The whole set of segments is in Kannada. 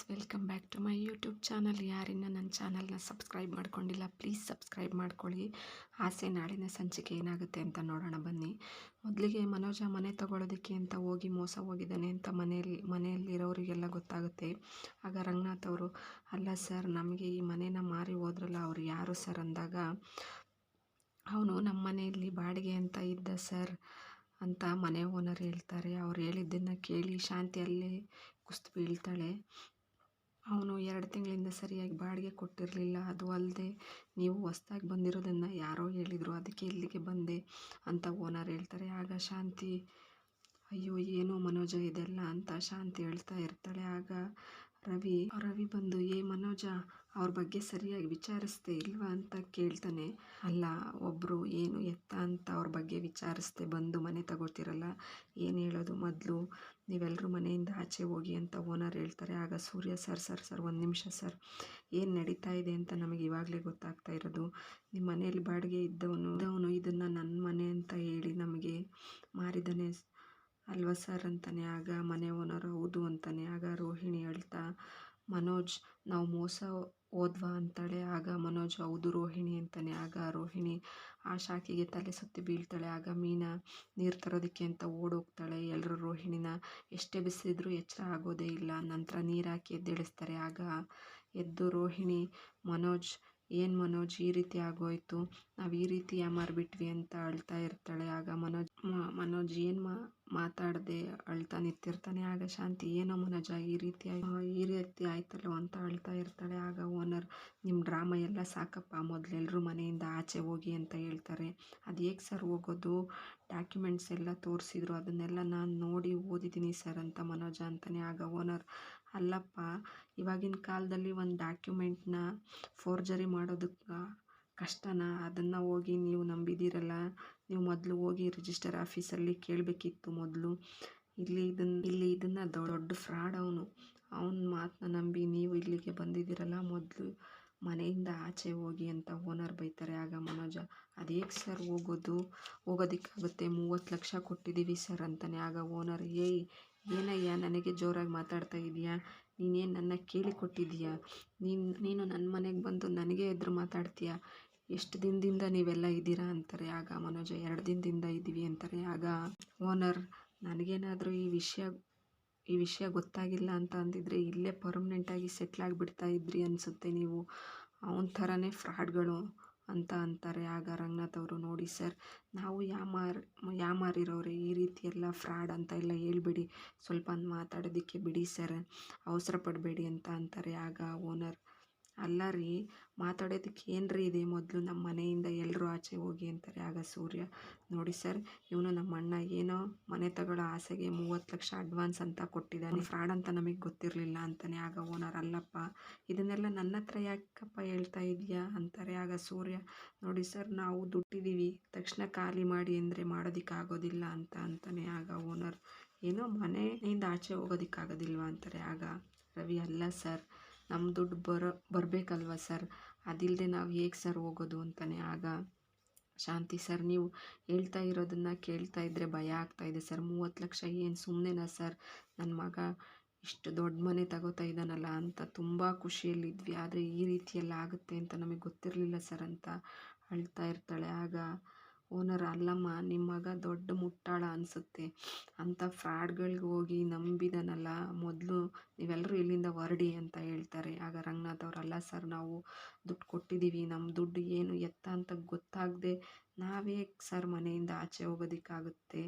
Guys welcome back to my YouTube channel ಯಾರಿನ್ನ ನನ್ನ ಚಾನಲ್ನ ಸಬ್ಸ್ಕ್ರೈಬ್ ಮಾಡ್ಕೊಂಡಿಲ್ಲ ಪ್ಲೀಸ್ ಸಬ್ಸ್ಕ್ರೈಬ್ ಮಾಡ್ಕೊಳ್ಳಿ. ಆಸೆ ನಾಳಿನ ಸಂಚಿಕೆ ಏನಾಗುತ್ತೆ ಅಂತ ನೋಡೋಣ ಬನ್ನಿ. ಮೊದಲಿಗೆ ಮನೋಜ ಮನೆ ತಗೊಳ್ಳೋದಕ್ಕೆ ಅಂತ ಹೋಗಿ ಮೋಸ ಹೋಗಿದ್ದಾನೆ ಅಂತ ಮನೆಯಲ್ಲಿ, ಮನೆಯಲ್ಲಿರೋರಿಗೆಲ್ಲ ಗೊತ್ತಾಗುತ್ತೆ. ಆಗ ರಂಗನಾಥ್ ಅವರು, ಅಲ್ಲ ಸರ್ ನಮಗೆ ಈ ಮನೇನ ಮಾರಿ ಹೋದ್ರಲ್ಲ, ಅವರು ಯಾರು ಸರ್ ಅಂದಾಗ, ಅವನು ನಮ್ಮ ಮನೆಯಲ್ಲಿ ಬಾಡಿಗೆ ಅಂತ ಇದ್ದ ಸರ್ ಅಂತ ಮನೆ ಓನರ್ ಹೇಳ್ತಾರೆ. ಅವ್ರು ಹೇಳಿದ್ದನ್ನು ಕೇಳಿ ಶಾಂತಿ ಅಲ್ಲೇ ಕುಸ್ತು ಬೀಳ್ತಾಳೆ. ಅವನು ಎರಡು ತಿಂಗಳಿಂದ ಸರಿಯಾಗಿ ಬಾಡಿಗೆ ಕೊಟ್ಟಿರಲಿಲ್ಲ. ಅದು ಅಲ್ಲದೆ ನೀವು ಹೊಸ್ದಾಗಿ ಬಂದಿರೋದನ್ನು ಯಾರೋ ಹೇಳಿದರು. ಅದಕ್ಕೆ ಇಲ್ಲಿಗೆ ಬಂದೆ ಅಂತ ಓನರ್ ಹೇಳ್ತಾರೆ. ಆಗ ಶಾಂತಿ, ಅಯ್ಯೋ, ಏನೋ ಮನೋಜ ಇದೆಲ್ಲ ಅಂತ ಶಾಂತಿ ಹೇಳ್ತಾ ಇರ್ತಾಳೆ. ಆಗ ರವಿ ರವಿ ಬಂದು, ಏ ಮನೋಜ ಅವ್ರ ಬಗ್ಗೆ ಸರಿಯಾಗಿ ವಿಚಾರಿಸ್ತೇ ಇಲ್ವಾ ಅಂತ ಕೇಳ್ತಾನೆ. ಅಲ್ಲ ಒಬ್ಬರು ಏನು ಎತ್ತ ಅಂತ ಅವ್ರ ಬಗ್ಗೆ ವಿಚಾರಿಸ್ತೇ ಬಂದು ಮನೆ ತಗೋತಿರಲ್ಲ ಏನು ಹೇಳೋದು ಮೊದಲು? ನೀವೆಲ್ಲರೂ ಮನೆಯಿಂದ ಆಚೆ ಹೋಗಿ ಅಂತ ಓನರ್ ಹೇಳ್ತಾರೆ. ಆಗ ಸೂರ್ಯ, ಸರ್ ಸರ್ ಸರ್, ಒಂದು ನಿಮಿಷ, ಸರ್. ಏನು ನಡೀತಾ ಇದೆ ಅಂತ ನಮಗೆ ಇವಾಗಲೇ ಗೊತ್ತಾಗ್ತಾ ಇರೋದು. ನಿಮ್ಮ ಮನೆಯಲ್ಲಿ ಬಾಡಿಗೆ ಇದ್ದವನು ಇದ್ದವನು ಇದನ್ನು ನನ್ನ ಮನೆ ಅಂತ ಹೇಳಿ ನಮಗೆ ಮಾರಿದ್ದಾನೆ ಅಲ್ವಾ ಸರ್? ಅಂತಾನೆ. ಆಗ ಮನೆ ಓನರ್, ಹೌದು ಅಂತಾನೆ. ಆಗ ರೋಹಿಣಿ ಹೇಳ್ತಾ, ಮನೋಜ್, ನಾವು ಮೋಸ ಹೋದ್ವಾ ಅಂತಾಳೆ. ಆಗ ಮನೋಜ್, ಹೌದು ರೋಹಿಣಿ ಅಂತಾನೆ. ಆಗ ರೋಹಿಣಿ ಆ ಶಾಖೆಗೆ ತಲೆ ಸುತ್ತಿ ಬೀಳ್ತಾಳೆ. ಆಗ ಮೀನಾ ನೀರು ತರೋದಕ್ಕೆ ಅಂತ ಓಡೋಗ್ತಾಳೆ. ಎಲ್ಲರೂ ರೋಹಿಣಿನ ಎಷ್ಟೇ ಬಿಸಿದ್ರು ಎಚ್ಚರ ಆಗೋದೇ ಇಲ್ಲ. ನಂತರ ನೀರು ಹಾಕಿ ಎದ್ದೇಳಿಸ್ತಾರೆ. ಆಗ ಎದ್ದು ರೋಹಿಣಿ, ಮನೋಜ್ ಏನು ಮನೋಜ್, ಈ ರೀತಿ ಆಗೋಯಿತು? ನಾವು ಈ ರೀತಿ ಯಾಮಾರ್ಬಿಟ್ವಿ ಅಂತ ಅಳ್ತಾ ಇರ್ತಾಳೆ. ಆಗ ಮನೋಜ್ ಮನೋಜ್, ಏನು ಮಾ, ಮಾತಾಡದೆ? ಅಳ್ತಾ ನಿಂತಿರ್ತಾನೆ. ಆಗ ಶಾಂತಿ, ಏನೋ ಮನೋಜ, ಈ ರೀತಿ ಈ ರೀತಿ ಆಯ್ತಲ್ಲೋ? ಅಂತ ಅಳ್ತಾ ಇರ್ತಾಳೆ. ಆಗ ಓನರ್ ನಿಮ್ಮ ಡ್ರಾಮಾ ಎಲ್ಲ ಸಾಕಪ್ಪ ಮೊದಲೆಲ್ಲರೂ ಮನೆಯಿಂದ ಆಚೆ ಹೋಗಿ ಅಂತ ಹೇಳ್ತಾರೆ. ಅದು ಹೇಗೆ ಸರ್ ಹೋಗೋದು? ಡಾಕ್ಯುಮೆಂಟ್ಸ್ ಎಲ್ಲ ತೋರಿಸಿದ್ರು. ಅದನ್ನೆಲ್ಲ ನಾನು ನೋಡಿ ಓದಿದ್ದೀನಿ ಸರ್ ಅಂತ ಮನೋಜ ಅಂತಾನೆ. ಆಗ ಓನರ್ ಅಲ್ಲಪ್ಪ, ಇವಾಗಿನ ಕಾಲದಲ್ಲಿ ಒಂದು ಡಾಕ್ಯುಮೆಂಟ್ನ ಫೋರ್ಜರಿ ಮಾಡೋದಕ್ಕೆ ಕಷ್ಟನಾ? ಅದನ್ನು ಹೋಗಿ ನೀವು ನಂಬಿದ್ದೀರಲ್ಲ ನೀವು ಮೊದಲು ಹೋಗಿ ರಿಜಿಸ್ಟರ್ ಆಫೀಸಲ್ಲಿ ಕೇಳಬೇಕಿತ್ತು ಮೊದಲು. ಇಲ್ಲಿ ಇದನ್ನು ಇಲ್ಲಿ ಇದನ್ನು ದೊಡ್ಡ ಫ್ರಾಡ್ ಅವನು. ಅವನ ಮಾತನ್ನ ನಂಬಿ ನೀವು ಇಲ್ಲಿಗೆ ಬಂದಿದ್ದೀರಲ್ಲ ಮೊದಲು. ಮನೆಯಿಂದ ಆಚೆ ಹೋಗಿ ಅಂತ ಓನರ್ ಬೈತಾರೆ ಆಗ ಮನೋಜ. ಅದೇಗೆ ಸರ್ ಹೋಗೋದು? ಹೋಗೋದಕ್ಕಾಗುತ್ತೆ. ಮೂವತ್ತು ಲಕ್ಷ ಕೊಟ್ಟಿದ್ದೀವಿ ಸರ್ ಅಂತಾನೆ. ಆಗ ಓನರ್, ಏಯ್ ಏನಯ್ಯ, ನನಗೆ ಜೋರಾಗಿ ಮಾತಾಡ್ತಾ ಇದೀಯಾ? ನೀನೇನು ನನ್ನ ಕೇಳಿ ಕೊಟ್ಟಿದ್ದೀಯಾ? ನೀನು ನೀನು ನನ್ನ ಮನೆಗೆ ಬಂದು ನನಗೆ ಎದುರು ಮಾತಾಡ್ತೀಯಾ? ಎಷ್ಟು ದಿನದಿಂದ ನೀವೆಲ್ಲ ಇದ್ದೀರಾ ಅಂತಾರೆ. ಆಗ ಮನೋಜ, ಎರಡು ದಿನದಿಂದ ಇದ್ದೀವಿ ಅಂತಾರೆ. ಆಗ ಓನರ್, ನನಗೇನಾದರೂ ಈ ವಿಷಯ ಈ ವಿಷಯ ಗೊತ್ತಾಗಿಲ್ಲ ಅಂತ ಅಂದಿದ್ರೆ ಇಲ್ಲೇ ಪರ್ಮನೆಂಟಾಗಿ ಸೆಟ್ಲ್ ಆಗಿಬಿಡ್ತಾ ಇದ್ರಿ ಅನಿಸುತ್ತೆ ನೀವು. ಅವನ ಥರನೇ ಫ್ರಾಡ್ಗಳು ಅಂತ ಅಂತಾರೆ. ಆಗ ರಂಗನಾಥ್ ಅವರು ನೋಡಿ, ಸರ್, ನಾವು ಯಾಮಾರ್, ಯಾಮಾರಿರೋರೆ, ಈ ರೀತಿ ಎಲ್ಲ ಫ್ರಾಡ್ ಅಂತ ಎಲ್ಲ ಹೇಳ್ಬೇಡಿ. ಸ್ವಲ್ಪ ಮಾತಾಡೋದಕ್ಕೆ ಬಿಡಿ, ಸರ್. ಅವಸರ ಪಡಬೇಡಿ ಅಂತ ಅಂತಾರೆ. ಆಗ ಓನರ್ ಅಲ್ಲ ರೀ, ಮಾತಾಡೋದಕ್ಕೆ ಏನ್ರಿ ಇದೆ ಮೊದಲು ನಮ್ಮ ಮನೆಯಿಂದ ಎಲ್ಲರೂ ಆಚೆ ಹೋಗಿ ಅಂತಾರೆ ಆಗ ಸೂರ್ಯ. ನೋಡಿ ಸರ್, ಇವನು ನಮ್ಮ ಅಣ್ಣ ಏನೋ ಮನೆ ತಗೊಳ್ಳೋ ಆಸೆಗೆ ಮೂವತ್ತು ಲಕ್ಷ ಅಡ್ವಾನ್ಸ್ ಅಂತ ಕೊಟ್ಟಿದ್ದಾನೆ. ಫ್ರಾಡ್ ಅಂತ ನಮಗೆ ಗೊತ್ತಿರಲಿಲ್ಲ ಅಂತಾನೆ ಆಗ ಓನರ್ ಅಲ್ಲಪ್ಪ, ಇದನ್ನೆಲ್ಲ ನನ್ನ ಹತ್ರ ಯಾಕಪ್ಪ ಹೇಳ್ತಾ ಇದೆಯಾ ಅಂತಾರೆ ಆಗ ಸೂರ್ಯ. ನೋಡಿ ಸರ್, ನಾವು ದುಡ್ಡಿದ್ದೀವಿ ತಕ್ಷಣ ಖಾಲಿ ಮಾಡಿ ಅಂದರೆ ಮಾಡೋದಕ್ಕಾಗೋದಿಲ್ಲ ಅಂತ ಅಂತಾನೆ ಆಗ ಓನರ್ ಏನೋ ಮನೆಯಿಂದ ಆಚೆ ಹೋಗೋದಕ್ಕಾಗೋದಿಲ್ವಾ ಅಂತಾರೆ ಆಗ ರವಿ. ಅಲ್ಲ ಸರ್ ನಮ್ಮ ದುಡ್ಡು ಬರೋ, ಬರಬೇಕಲ್ವ ಸರ್? ಅದಿಲ್ಲದೆ ನಾವು ಹೇಗೆ ಸರ್ ಹೋಗೋದು ಅಂತಾನೆ ಆಗ ಶಾಂತಿ ಸರ್ ನೀವು ಹೇಳ್ತಾ ಇರೋದನ್ನು ಕೇಳ್ತಾ ಇದ್ದರೆ ಭಯ ಆಗ್ತಾಯಿದೆ ಸರ್. ಮೂವತ್ತು ಲಕ್ಷ ಏನು ಸುಮ್ಮನೆನಾ ಸರ್? ನನ್ನ ಮಗ ಇಷ್ಟು ದೊಡ್ಡ ಮನೆ ತಗೋತಾ ಇದ್ದಾನಲ್ಲ ಅಂತ ತುಂಬ ಖುಷಿಯಲ್ಲಿದ್ವಿ. ಆದರೆ ಈ ರೀತಿಯೆಲ್ಲ ಆಗುತ್ತೆ ಅಂತ ನಮಗೆ ಗೊತ್ತಿರಲಿಲ್ಲ ಸರ್ ಅಂತ ಅಳ್ತಾ ಇರ್ತಾಳೆ. ಆಗ ಓನರ್ ಅಲ್ಲಮ್ಮ ನಿಮ್ಮ ಮಗ ದೊಡ್ಡ ಮುಟ್ಟಾಳ ಅನಿಸುತ್ತೆ. ಅಂಥ ಫ್ರಾಡ್ಗಳಿಗೆ ಹೋಗಿ ನಂಬಿದನಲ್ಲ, ಮೊದಲು ನೀವೆಲ್ಲರೂ ಇಲ್ಲಿಂದ ಹೊರಡಿ ಅಂತ ಹೇಳ್ತಾರೆ. ಆಗ ರಂಗನಾಥ್ ಅವರಲ್ಲ ಸರ್, ನಾವು ದುಡ್ಡು ಕೊಟ್ಟಿದ್ದೀವಿ ನಮ್ಮ ದುಡ್ಡು ಏನು ಎತ್ತ ಅಂತ ಗೊತ್ತಾಗದೆ ನಾವೇ ಸರ್ ಮನೆಯಿಂದ ಆಚೆ ಹೋಗೋದಕ್ಕಾಗುತ್ತೆ,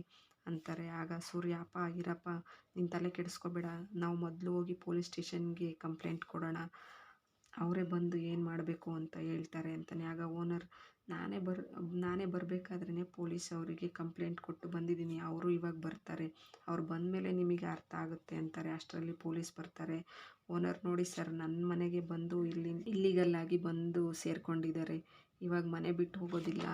ಅಂತಾರೆ. ಆಗ ಸೂರ್ಯಪ್ಪ ಇರಪ್ಪ ನಿನ್ನ ತಲೆ ಕೆಡಿಸ್ಕೊಬೇಡ, ನಾವು ಮೊದಲು ಹೋಗಿ ಪೊಲೀಸ್ ಸ್ಟೇಷನ್ಗೆ ಕಂಪ್ಲೇಂಟ್ ಕೊಡೋಣ, ಅವರೇ ಬಂದು ಏನು ಮಾಡಬೇಕು ಅಂತ ಹೇಳ್ತಾರೆ ಅಂತಲೇ ಆಗ ಓನರ್ ನಾನೇ ಬರ್, ನಾನೇ ಬರಬೇಕಾದ್ರೇ ಪೊಲೀಸ್ ಅವರಿಗೆ ಕಂಪ್ಲೇಂಟ್ ಕೊಟ್ಟು ಬಂದಿದ್ದೀನಿ. ಅವರು ಇವಾಗ ಬರ್ತಾರೆ. ಅವ್ರು ಬಂದ ಮೇಲೆ ನಿಮಗೆ ಅರ್ಥ ಆಗುತ್ತೆ ಅಂತಾರೆ. ಅಷ್ಟರಲ್ಲಿ ಪೊಲೀಸ್ ಬರ್ತಾರೆ. ಓನರ್ ನೋಡಿ, ಸರ್ ನನ್ನ ಮನೆಗೆ ಬಂದು ಇಲ್ಲಿ ಇಲ್ಲಿಗಲ್ಲಾಗಿ ಬಂದು ಸೇರಿಕೊಂಡಿದ್ದಾರೆ. ಇವಾಗ ಮನೆ ಬಿಟ್ಟು ಹೋಗೋದಿಲ್ಲ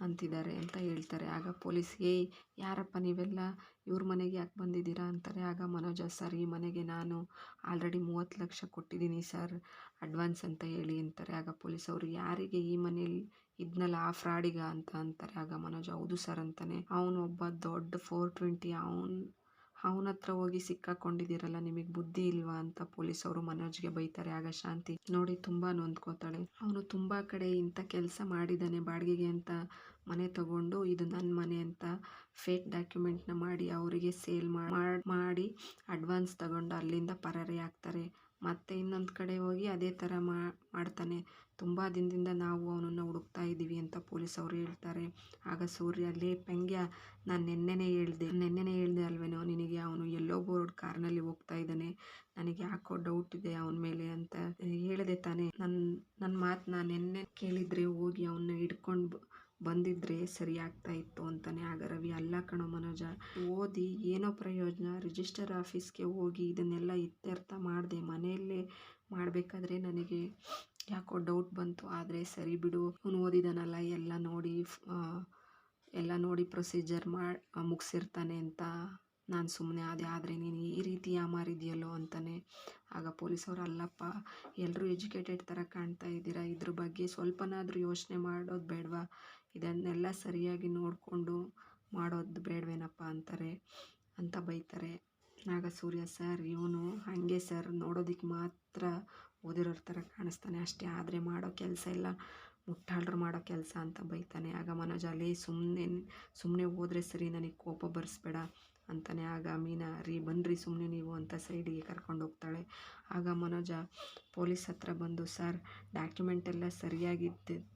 ಅಂತಿದ್ದಾರೆ ಅಂತ ಹೇಳ್ತಾರೆ. ಆಗ ಪೊಲೀಸ್ ಏಯ್, ಯಾರಪ್ಪ ನೀವೆಲ್ಲ? ಇವ್ರ ಮನೆಗೆ ಯಾಕೆ ಬಂದಿದ್ದೀರಾ? ಅಂತಾರೆ. ಆಗ ಮನೋಜ, ಸರ್, ಈ ಮನೆಗೆ ನಾನು ಆಲ್ರೆಡಿ ಮೂವತ್ತು ಲಕ್ಷ ಕೊಟ್ಟಿದ್ದೀನಿ, ಸರ್, ಅಡ್ವಾನ್ಸ್ ಅಂತ ಹೇಳಿ ಅಂತಾರೆ. ಆಗ ಪೊಲೀಸ್ ಅವರು, ಯಾರಿಗೆ ಈ ಮನೇಲಿ ಇದ್ನಲ್ಲ ಆ ಫ್ರಾಡಿಗ ಅಂತ ಅಂತಾರೆ. ಆಗ ಮನೋಜ್ ಹೌದು ಸರ್ ಅಂತಾನೆ. ಅವನು ಒಬ್ಬ ದೊಡ್ಡ ಫೋರ್ ಟ್ವೆಂಟಿ ಅವನು, ಅವನ ಹತ್ರ ಹೋಗಿ ಸಿಕ್ಕಾಕೊಂಡಿದ್ದೀರಲ್ಲ, ನಿಮಗೆ ಬುದ್ಧಿ ಇಲ್ವಾ? ಅಂತ ಪೊಲೀಸ್ ಅವರು ಮನೋಜ್ಗೆ ಬೈತಾರೆ. ಆಗ ಶಾಂತಿ, ನೋಡಿ, ತುಂಬಾ ನೊಂದ್ಕೋತಾಳೆ. ಅವನು ತುಂಬಾ ಕಡೆ ಇಂಥ ಕೆಲಸ ಮಾಡಿದ್ದಾನೆ ಬಾಡಿಗೆಗೆ ಅಂತ ಮನೆ ತಗೊಂಡು, ಇದು ನನ್ನ ಮನೆ ಅಂತ ಫೇಕ್ ಡಾಕ್ಯುಮೆಂಟ್ನ ಮಾಡಿ ಅವರಿಗೆ ಸೇಲ್ ಮಾಡಿ ಅಡ್ವಾನ್ಸ್ ತಗೊಂಡು ಅಲ್ಲಿಂದ ಪರಾರಿ ಆಗ್ತಾರೆ. ಮತ್ತೆ ಇನ್ನೊಂದು ಕಡೆ ಹೋಗಿ ಅದೇ ಥರ ಮಾಡ್ತಾನೆ. ತುಂಬ ದಿನದಿಂದ ನಾವು ಅವನನ್ನು ಹುಡುಕ್ತಾ ಇದ್ದೀವಿ ಅಂತ ಪೊಲೀಸ್ ಅವರು ಹೇಳ್ತಾರೆ. ಆಗ ಸೂರ್ಯ, ಲೇ ಪೆಂಗ್ಯ, ನಾನು ನೆನ್ನೆನೇ ಹೇಳ್ದೆ. ನೆನ್ನೆನೇ ಹೇಳ್ದೆ ಅಲ್ವೇನೋ, ನಿನಗೆ ಅವನು ಎಲ್ಲೋ ಬೋರ್ಡ್ ಕಾರ್ನಲ್ಲಿ ಹೋಗ್ತಾ ಇದ್ದಾನೆ. ನನಗೆ ಯಾಕೋ ಡೌಟ್ ಇದೆ ಅವನ ಮೇಲೆ ಅಂತ ಹೇಳಿದೆ ತಾನೇ. ನನ್ನ ನನ್ನ ಮಾತು ನಾನು ನಿನ್ನೆ ಕೇಳಿದರೆ ಹೋಗಿ ಅವನ್ನ ಹಿಡ್ಕೊಂಡು ಬಂದಿದ್ರೆ ಸರಿ ಆಗ್ತಾ ಇತ್ತು ಅಂತಾನೆ. ಆಗ ರವಿ, ಅಲ್ಲ ಕಣೋ ಮನೋಜ, ಓದಿ, ಏನೋ ಪ್ರಯೋಜನ ರಿಜಿಸ್ಟರ್ ಆಫೀಸ್ಗೆ ಹೋಗಿ ಇದನ್ನೆಲ್ಲ ಇತ್ಯರ್ಥ ಮಾಡಿದೆ. ಮನೆಯಲ್ಲೇ ಮಾಡಬೇಕಾದ್ರೆ ನನಗೆ ಯಾಕೋ ಡೌಟ್ ಬಂತು. ಆದರೆ ಸರಿ ಬಿಡು. ಅವನು ಓದಿದಾನಲ್ಲ, ಎಲ್ಲ ನೋಡಿ ಎಲ್ಲ ನೋಡಿ ಪ್ರೊಸೀಜರ್ ಮಾಡಿ ಮುಗಿಸಿರ್ತಾನೆ ಅಂತ ನಾನು ಸುಮ್ಮನೆ ಅದೇ ಆದರೆ ನೀನು ಈ ರೀತಿ ಯಾಮಾರಿದೆಯಲ್ಲೋ ಅಂತಾನೆ. ಆಗ ಪೊಲೀಸವ್ರು, ಅಲ್ಲಪ್ಪ ಎಲ್ಲರೂ ಎಜುಕೇಟೆಡ್ ಥರ ಕಾಣ್ತಾ ಇದ್ದೀರಾ? ಇದ್ರ ಬಗ್ಗೆ ಸ್ವಲ್ಪನಾದರೂ ಯೋಚನೆ ಮಾಡೋದು ಬೇಡವಾ? ಇದನ್ನೆಲ್ಲ ಸರಿಯಾಗಿ ನೋಡಿಕೊಂಡು ಮಾಡೋದು ಬೇಡವೇನಪ್ಪ ಅಂತಾರೆ, ಅಂತ ಬೈತಾರೆ. ಆಗ ಸೂರ್ಯ, ಸರ್, ಇವನು ಹಾಗೆ ಸರ್. ನೋಡೋದಕ್ಕೆ ಮಾತ್ರ ಓದಿರೋರ ಥರ ಕಾಣಿಸ್ತಾನೆ ಅಷ್ಟೇ. ಆದರೆ ಮಾಡೋ ಕೆಲಸ ಎಲ್ಲ ಮುಟ್ಟಾಳ್ರು ಮಾಡೋ ಕೆಲಸ ಅಂತ ಬೈತಾನೆ. ಆಗ ಮನೋಜ ಅಲ್ಲಿ ಸುಮ್ಮನೆ ಸುಮ್ಮನೆ ಹೋದರೆ ಸರಿ, ನನಗೆ ಕೋಪ ಬರೆಸ್ಬೇಡ ಅಂತಾನೆ. ಆಗ ಮೀನಾ, ರೀ ಬನ್ನಿರಿ ಸುಮ್ಮನೆ ನೀವು ಅಂತ ಸೈಡಿಗೆ ಕರ್ಕೊಂಡು ಹೋಗ್ತಾಳೆ. ಆಗ ಮನೋಜ ಪೊಲೀಸ್ ಹತ್ರ ಬಂದು, ಸರ್ ಡಾಕ್ಯುಮೆಂಟ್ ಎಲ್ಲ ಸರಿಯಾಗಿ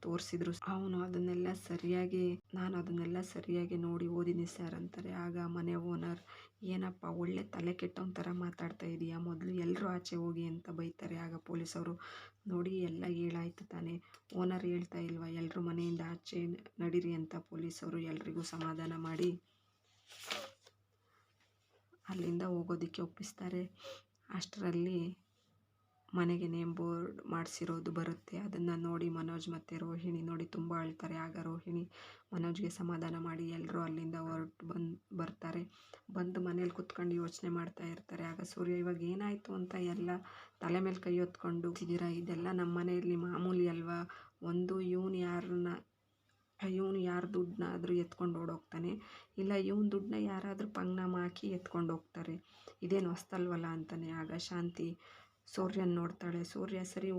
ತೋರಿಸಿದ್ರು. ಅವನು ಅದನ್ನೆಲ್ಲ ಸರಿಯಾಗಿ, ನಾನು ಅದನ್ನೆಲ್ಲ ಸರಿಯಾಗಿ ನೋಡಿ ಓದಿನಿ ಸರ್ ಅಂತಾರೆ. ಆಗ ಮನೆ ಓನರ್ ಏನಪ್ಪ, ಒಳ್ಳೆ ತಲೆ ಕೆಟ್ಟವನ ಥರ ಮಾತಾಡ್ತಾ ಇದೀಯಾ? ಮೊದಲು ಎಲ್ಲರೂ ಆಚೆ ಹೋಗಿ ಅಂತ ಬೈತಾರೆ. ಆಗ ಪೊಲೀಸವರು, ನೋಡಿ, ಎಲ್ಲ ಹೇಳಾಯ್ತು ತಾನೇ. ಓನರ್ ಹೇಳ್ತಾ ಇಲ್ವಾ ಎಲ್ಲರೂ ಮನೆಯಿಂದ ಆಚೆ ನಡೀರಿ ಅಂತ ಪೊಲೀಸವರು ಎಲ್ರಿಗೂ ಸಮಾಧಾನ ಮಾಡಿ ಅಲ್ಲಿಂದ ಹೋಗೋದಕ್ಕೆ ಒಪ್ಪಿಸ್ತಾರೆ. ಅಷ್ಟರಲ್ಲಿ ಮನೆಗೆ ನೇಮ್ ಬೋರ್ಡ್ ಮಾಡಿಸಿರೋದು ಬರುತ್ತೆ. ಅದನ್ನು ನೋಡಿ ಮನೋಜ್ ಮತ್ತು ರೋಹಿಣಿ ನೋಡಿ ತುಂಬ ಅಳ್ತಾರೆ. ಆಗ ರೋಹಿಣಿ ಮನೋಜ್ಗೆ ಸಮಾಧಾನ ಮಾಡಿ ಎಲ್ಲರೂ ಅಲ್ಲಿಂದ ಹೊರಟು ಬಂದು, ಬರ್ತಾರೆ. ಬಂದು ಮನೇಲಿ ಕುತ್ಕೊಂಡು ಯೋಚನೆ ಮಾಡ್ತಾ ಇರ್ತಾರೆ. ಆಗ ಸೂರ್ಯ, ಇವಾಗ ಏನಾಯಿತು ಅಂತ ಎಲ್ಲ ತಲೆ ಮೇಲೆ ಕೈ ಹೊತ್ಕೊಂಡು ಇದೆಲ್ಲ ನಮ್ಮ ಮನೆಯಲ್ಲಿ ಮಾಮೂಲಿ ಅಲ್ವಾ? ಒಂದು ಇವನು ಯಾರನ್ನ ಇವನು ಯಾರ ದುಡ್ಡನ್ನಾದರೂ ಎತ್ಕೊಂಡು ಓಡೋಗ್ತಾನೆ. ಇಲ್ಲ, ಇವನ ದುಡ್ಡನ್ನ ಯಾರಾದರೂ ಪಂಗ್ನಾಮ ಹಾಕಿ ಎತ್ಕೊಂಡು ಹೋಗ್ತಾರೆ. ಇದೇನು ಹೊಸ್ತಲ್ವಲ್ಲ? ಅಂತಾನೆ. ಆಗ ಶಾಂತಿ ಸೂರ್ಯನ ನೋಡ್ತಾಳೆ. ಸೂರ್ಯ ಸರಿ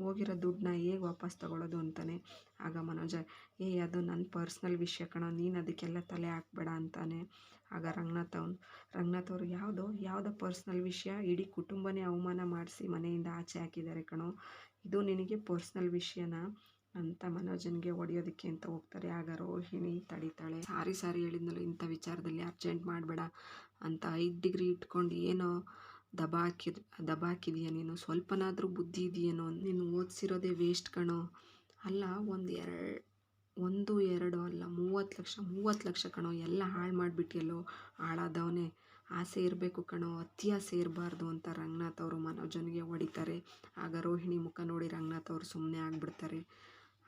ಹೋಗಿರೋ ದುಡ್ಡನ್ನ ಹೇಗೆ ವಾಪಸ್ ತಗೊಳ್ಳೋದು ಅಂತಾನೆ. ಆಗ ಮನೋಜ, ಏ, ಅದು ನನ್ನ ಪರ್ಸ್ನಲ್ ವಿಷಯ ಕಣೋ, ನೀನು ಅದಕ್ಕೆಲ್ಲ ತಲೆ ಹಾಕ್ಬೇಡ ಅಂತಾನೆ. ಆಗ ರಂಗನಾಥ್ ಅವನು, ರಂಗನಾಥ್ ಅವರು ಯಾವುದೋ ಯಾವುದೋ ಪರ್ಸ್ನಲ್ ವಿಷಯ ಇಡೀ ಕುಟುಂಬನೇ ಅವಮಾನ ಮಾಡಿಸಿ ಮನೆಯಿಂದ ಆಚೆ ಹಾಕಿದ್ದಾರೆ ಕಣೋ. ಇದು ನಿನಗೆ ಪರ್ಸ್ನಲ್ ವಿಷಯನ ಅಂತ ಮನೋಜನ್ಗೆ ಹೊಡೆಯೋದಕ್ಕೆ ಅಂತ ಹೋಗ್ತಾರೆ. ಆಗ ರೋಹಿಣಿ ತಡಿತಾಳೆ. ಸಾರಿ ಸಾರಿ ಹೇಳಿದ್ನಲ್ಲ, ಇಂಥ ವಿಚಾರದಲ್ಲಿ ಅರ್ಜೆಂಟ್ ಮಾಡಬೇಡ ಅಂತ. ಐದು ಡಿಗ್ರಿ ಇಟ್ಕೊಂಡು ಏನೋ ದಬ ದಬಾಕಿದೀಯ ನೀನು? ಸ್ವಲ್ಪನಾದರೂ ಬುದ್ಧಿ ಇದೆಯೇನೋ? ನೀನು ಓದಿಸಿರೋದೇ ವೇಸ್ಟ್ ಕಣೋ? ಅಲ್ಲ, ಒಂದು ಎರಡು ಒಂದು, ಎರಡು ಅಲ್ಲ, ಮೂವತ್ತು ಲಕ್ಷ ಮೂವತ್ತು ಲಕ್ಷ ಕಣೋ, ಎಲ್ಲ ಹಾಳು ಮಾಡಿಬಿಟ್ಟಿಯಲ್ಲೋ ಹಾಳಾದವನೇ? ಆಸೆ ಇರಬೇಕು ಕಣೋ, ಅತಿ ಆಸೆ ಇರಬಾರ್ದು ಅಂತ ರಂಗನಾಥ್ ಅವರು ಮನೋಜನಿಗೆ ಹೊಡಿತಾರೆ. ಆಗ ರೋಹಿಣಿ ಮುಖ ನೋಡಿ ರಂಗನಾಥ್ ಅವರು ಸುಮ್ಮನೆ ಆಗಿಬಿಡ್ತಾರೆ.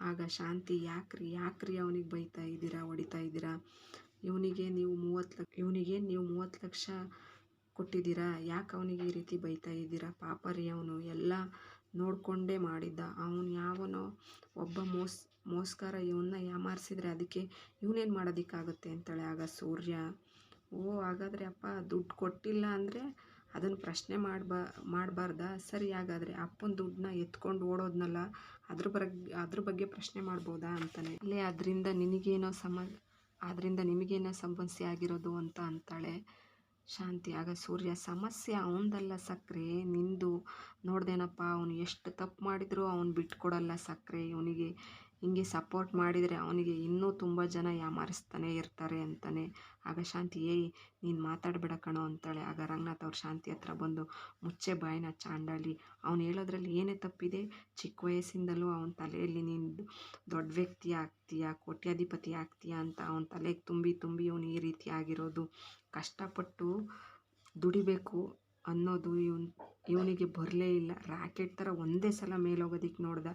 ಆಗ ಶಾಂತಿ, ಯಾಕ್ರಿ ಯಾಕ್ರಿ ಅವನಿಗೆ ಬೈತಾ ಇದ್ದೀರಾ, ಹೊಡಿತಾ ಇದ್ದೀರಾ? ಇವನಿಗೆ ನೀವು ಮೂವತ್ತು ಲಕ್ಷ, ಇವನಿಗೆ ನೀವು ಮೂವತ್ತು ಲಕ್ಷ ಕೊಟ್ಟಿದ್ದೀರಾ? ಯಾಕೆ ಅವನಿಗೆ ಈ ರೀತಿ ಬೈತಾ ಇದ್ದೀರಾ? ಪಾಪ ರೀ ಅವನು ಎಲ್ಲ ನೋಡಿಕೊಂಡೇ ಮಾಡಿದ್ದ. ಅವನು ಯಾವನೋ ಒಬ್ಬ ಮೋಸ್, ಮೋಸ್ಕಾರ ಇವನ್ನ ಯಾಮಾರಿಸಿದ್ರೆ ಅದಕ್ಕೆ ಇವನೇನು ಮಾಡೋದಕ್ಕಾಗುತ್ತೆ ಅಂತಾಳೆ. ಆಗ ಸೂರ್ಯ, ಓ, ಹಾಗಾದರೆ ಅಪ್ಪ ದುಡ್ಡು ಕೊಟ್ಟಿಲ್ಲ ಅಂದರೆ ಅದನ್ನು ಪ್ರಶ್ನೆ ಮಾಡ್ಬಾ, ಮಾಡಬಾರ್ದಾ? ಸರಿ, ಹಾಗಾದರೆ ಅಪ್ಪನ ದುಡ್ಡನ್ನ ಎತ್ಕೊಂಡು ಓಡೋದ್ನಲ್ಲ, ಅದ್ರ ಬಗ್ಗೆ ಅದ್ರ ಬಗ್ಗೆ ಪ್ರಶ್ನೆ ಮಾಡ್ಬೋದಾ ಅಂತಾನೆ. ಇಲ್ಲೇ, ಅದರಿಂದ ನಿನಗೇನೋ ಸಮ, ಅದರಿಂದ ನಿಮಗೇನೋ ಸಮಸ್ಯೆ ಆಗಿರೋದು ಅಂತ ಅಂತಾಳೆ. ಶಾಂತಿ. ಆಗ ಸೂರ್ಯ, ಸಮಸ್ಯೆ ಅವನದಲ್ಲ ಸಕ್ಕರೆ ನಿಂದು ನೋಡ್ದೇನಪ್ಪ, ಅವನು ಎಷ್ಟು ತಪ್ಪು ಮಾಡಿದರೂ ಅವನು ಬಿಟ್ಕೊಡಲ್ಲ ಸಕ್ಕರೆ ಇವನಿಗೆ ಹಿಂಗೆ ಸಪೋರ್ಟ್ ಮಾಡಿದರೆ ಅವನಿಗೆ ಇನ್ನೂ ತುಂಬ ಜನ ಯಾಮಾರಿಸ್ತಾನೆ ಇರ್ತಾರೆ ಅಂತಾನೆ. ಆಗ ಶಾಂತಿ, ಏಯ್, ನೀನು ಮಾತಾಡಬೇಡ ಕಣೋ ಅಂತಾಳೆ. ಆಗ ರಂಗನಾಥ್ ಅವ್ರು ಶಾಂತಿ ಹತ್ರ ಬಂದು ಮುಚ್ಚೆ ಬಾಯಿನ ಚಾಂಡಾಳಿ ಅವನು ಹೇಳೋದ್ರಲ್ಲಿ ಏನೇ ತಪ್ಪಿದೆ, ಚಿಕ್ಕ ವಯಸ್ಸಿಂದಲೂ ಅವನ ತಲೆಯಲ್ಲಿ ನೀನು ದೊಡ್ಡ ವ್ಯಕ್ತಿ ಆಗ್ತೀಯಾ, ಕೋಟ್ಯಾಧಿಪತಿ ಆಗ್ತೀಯಾ ಅಂತ ಅವನ ತಲೆಗೆ ತುಂಬಿ ತುಂಬಿ ಅವನು ಈ ರೀತಿ ಆಗಿರೋದು. ಕಷ್ಟಪಟ್ಟು ದುಡಿಬೇಕು ಅನ್ನೋದು ಇವನ್, ಇವನಿಗೆ ಬರಲೇ ಇಲ್ಲ. ರಾಕೆಟ್ ಥರ ಒಂದೇ ಸಲ ಮೇಲೋಗೋದಿಕ್ಕೆ ನೋಡ್ದ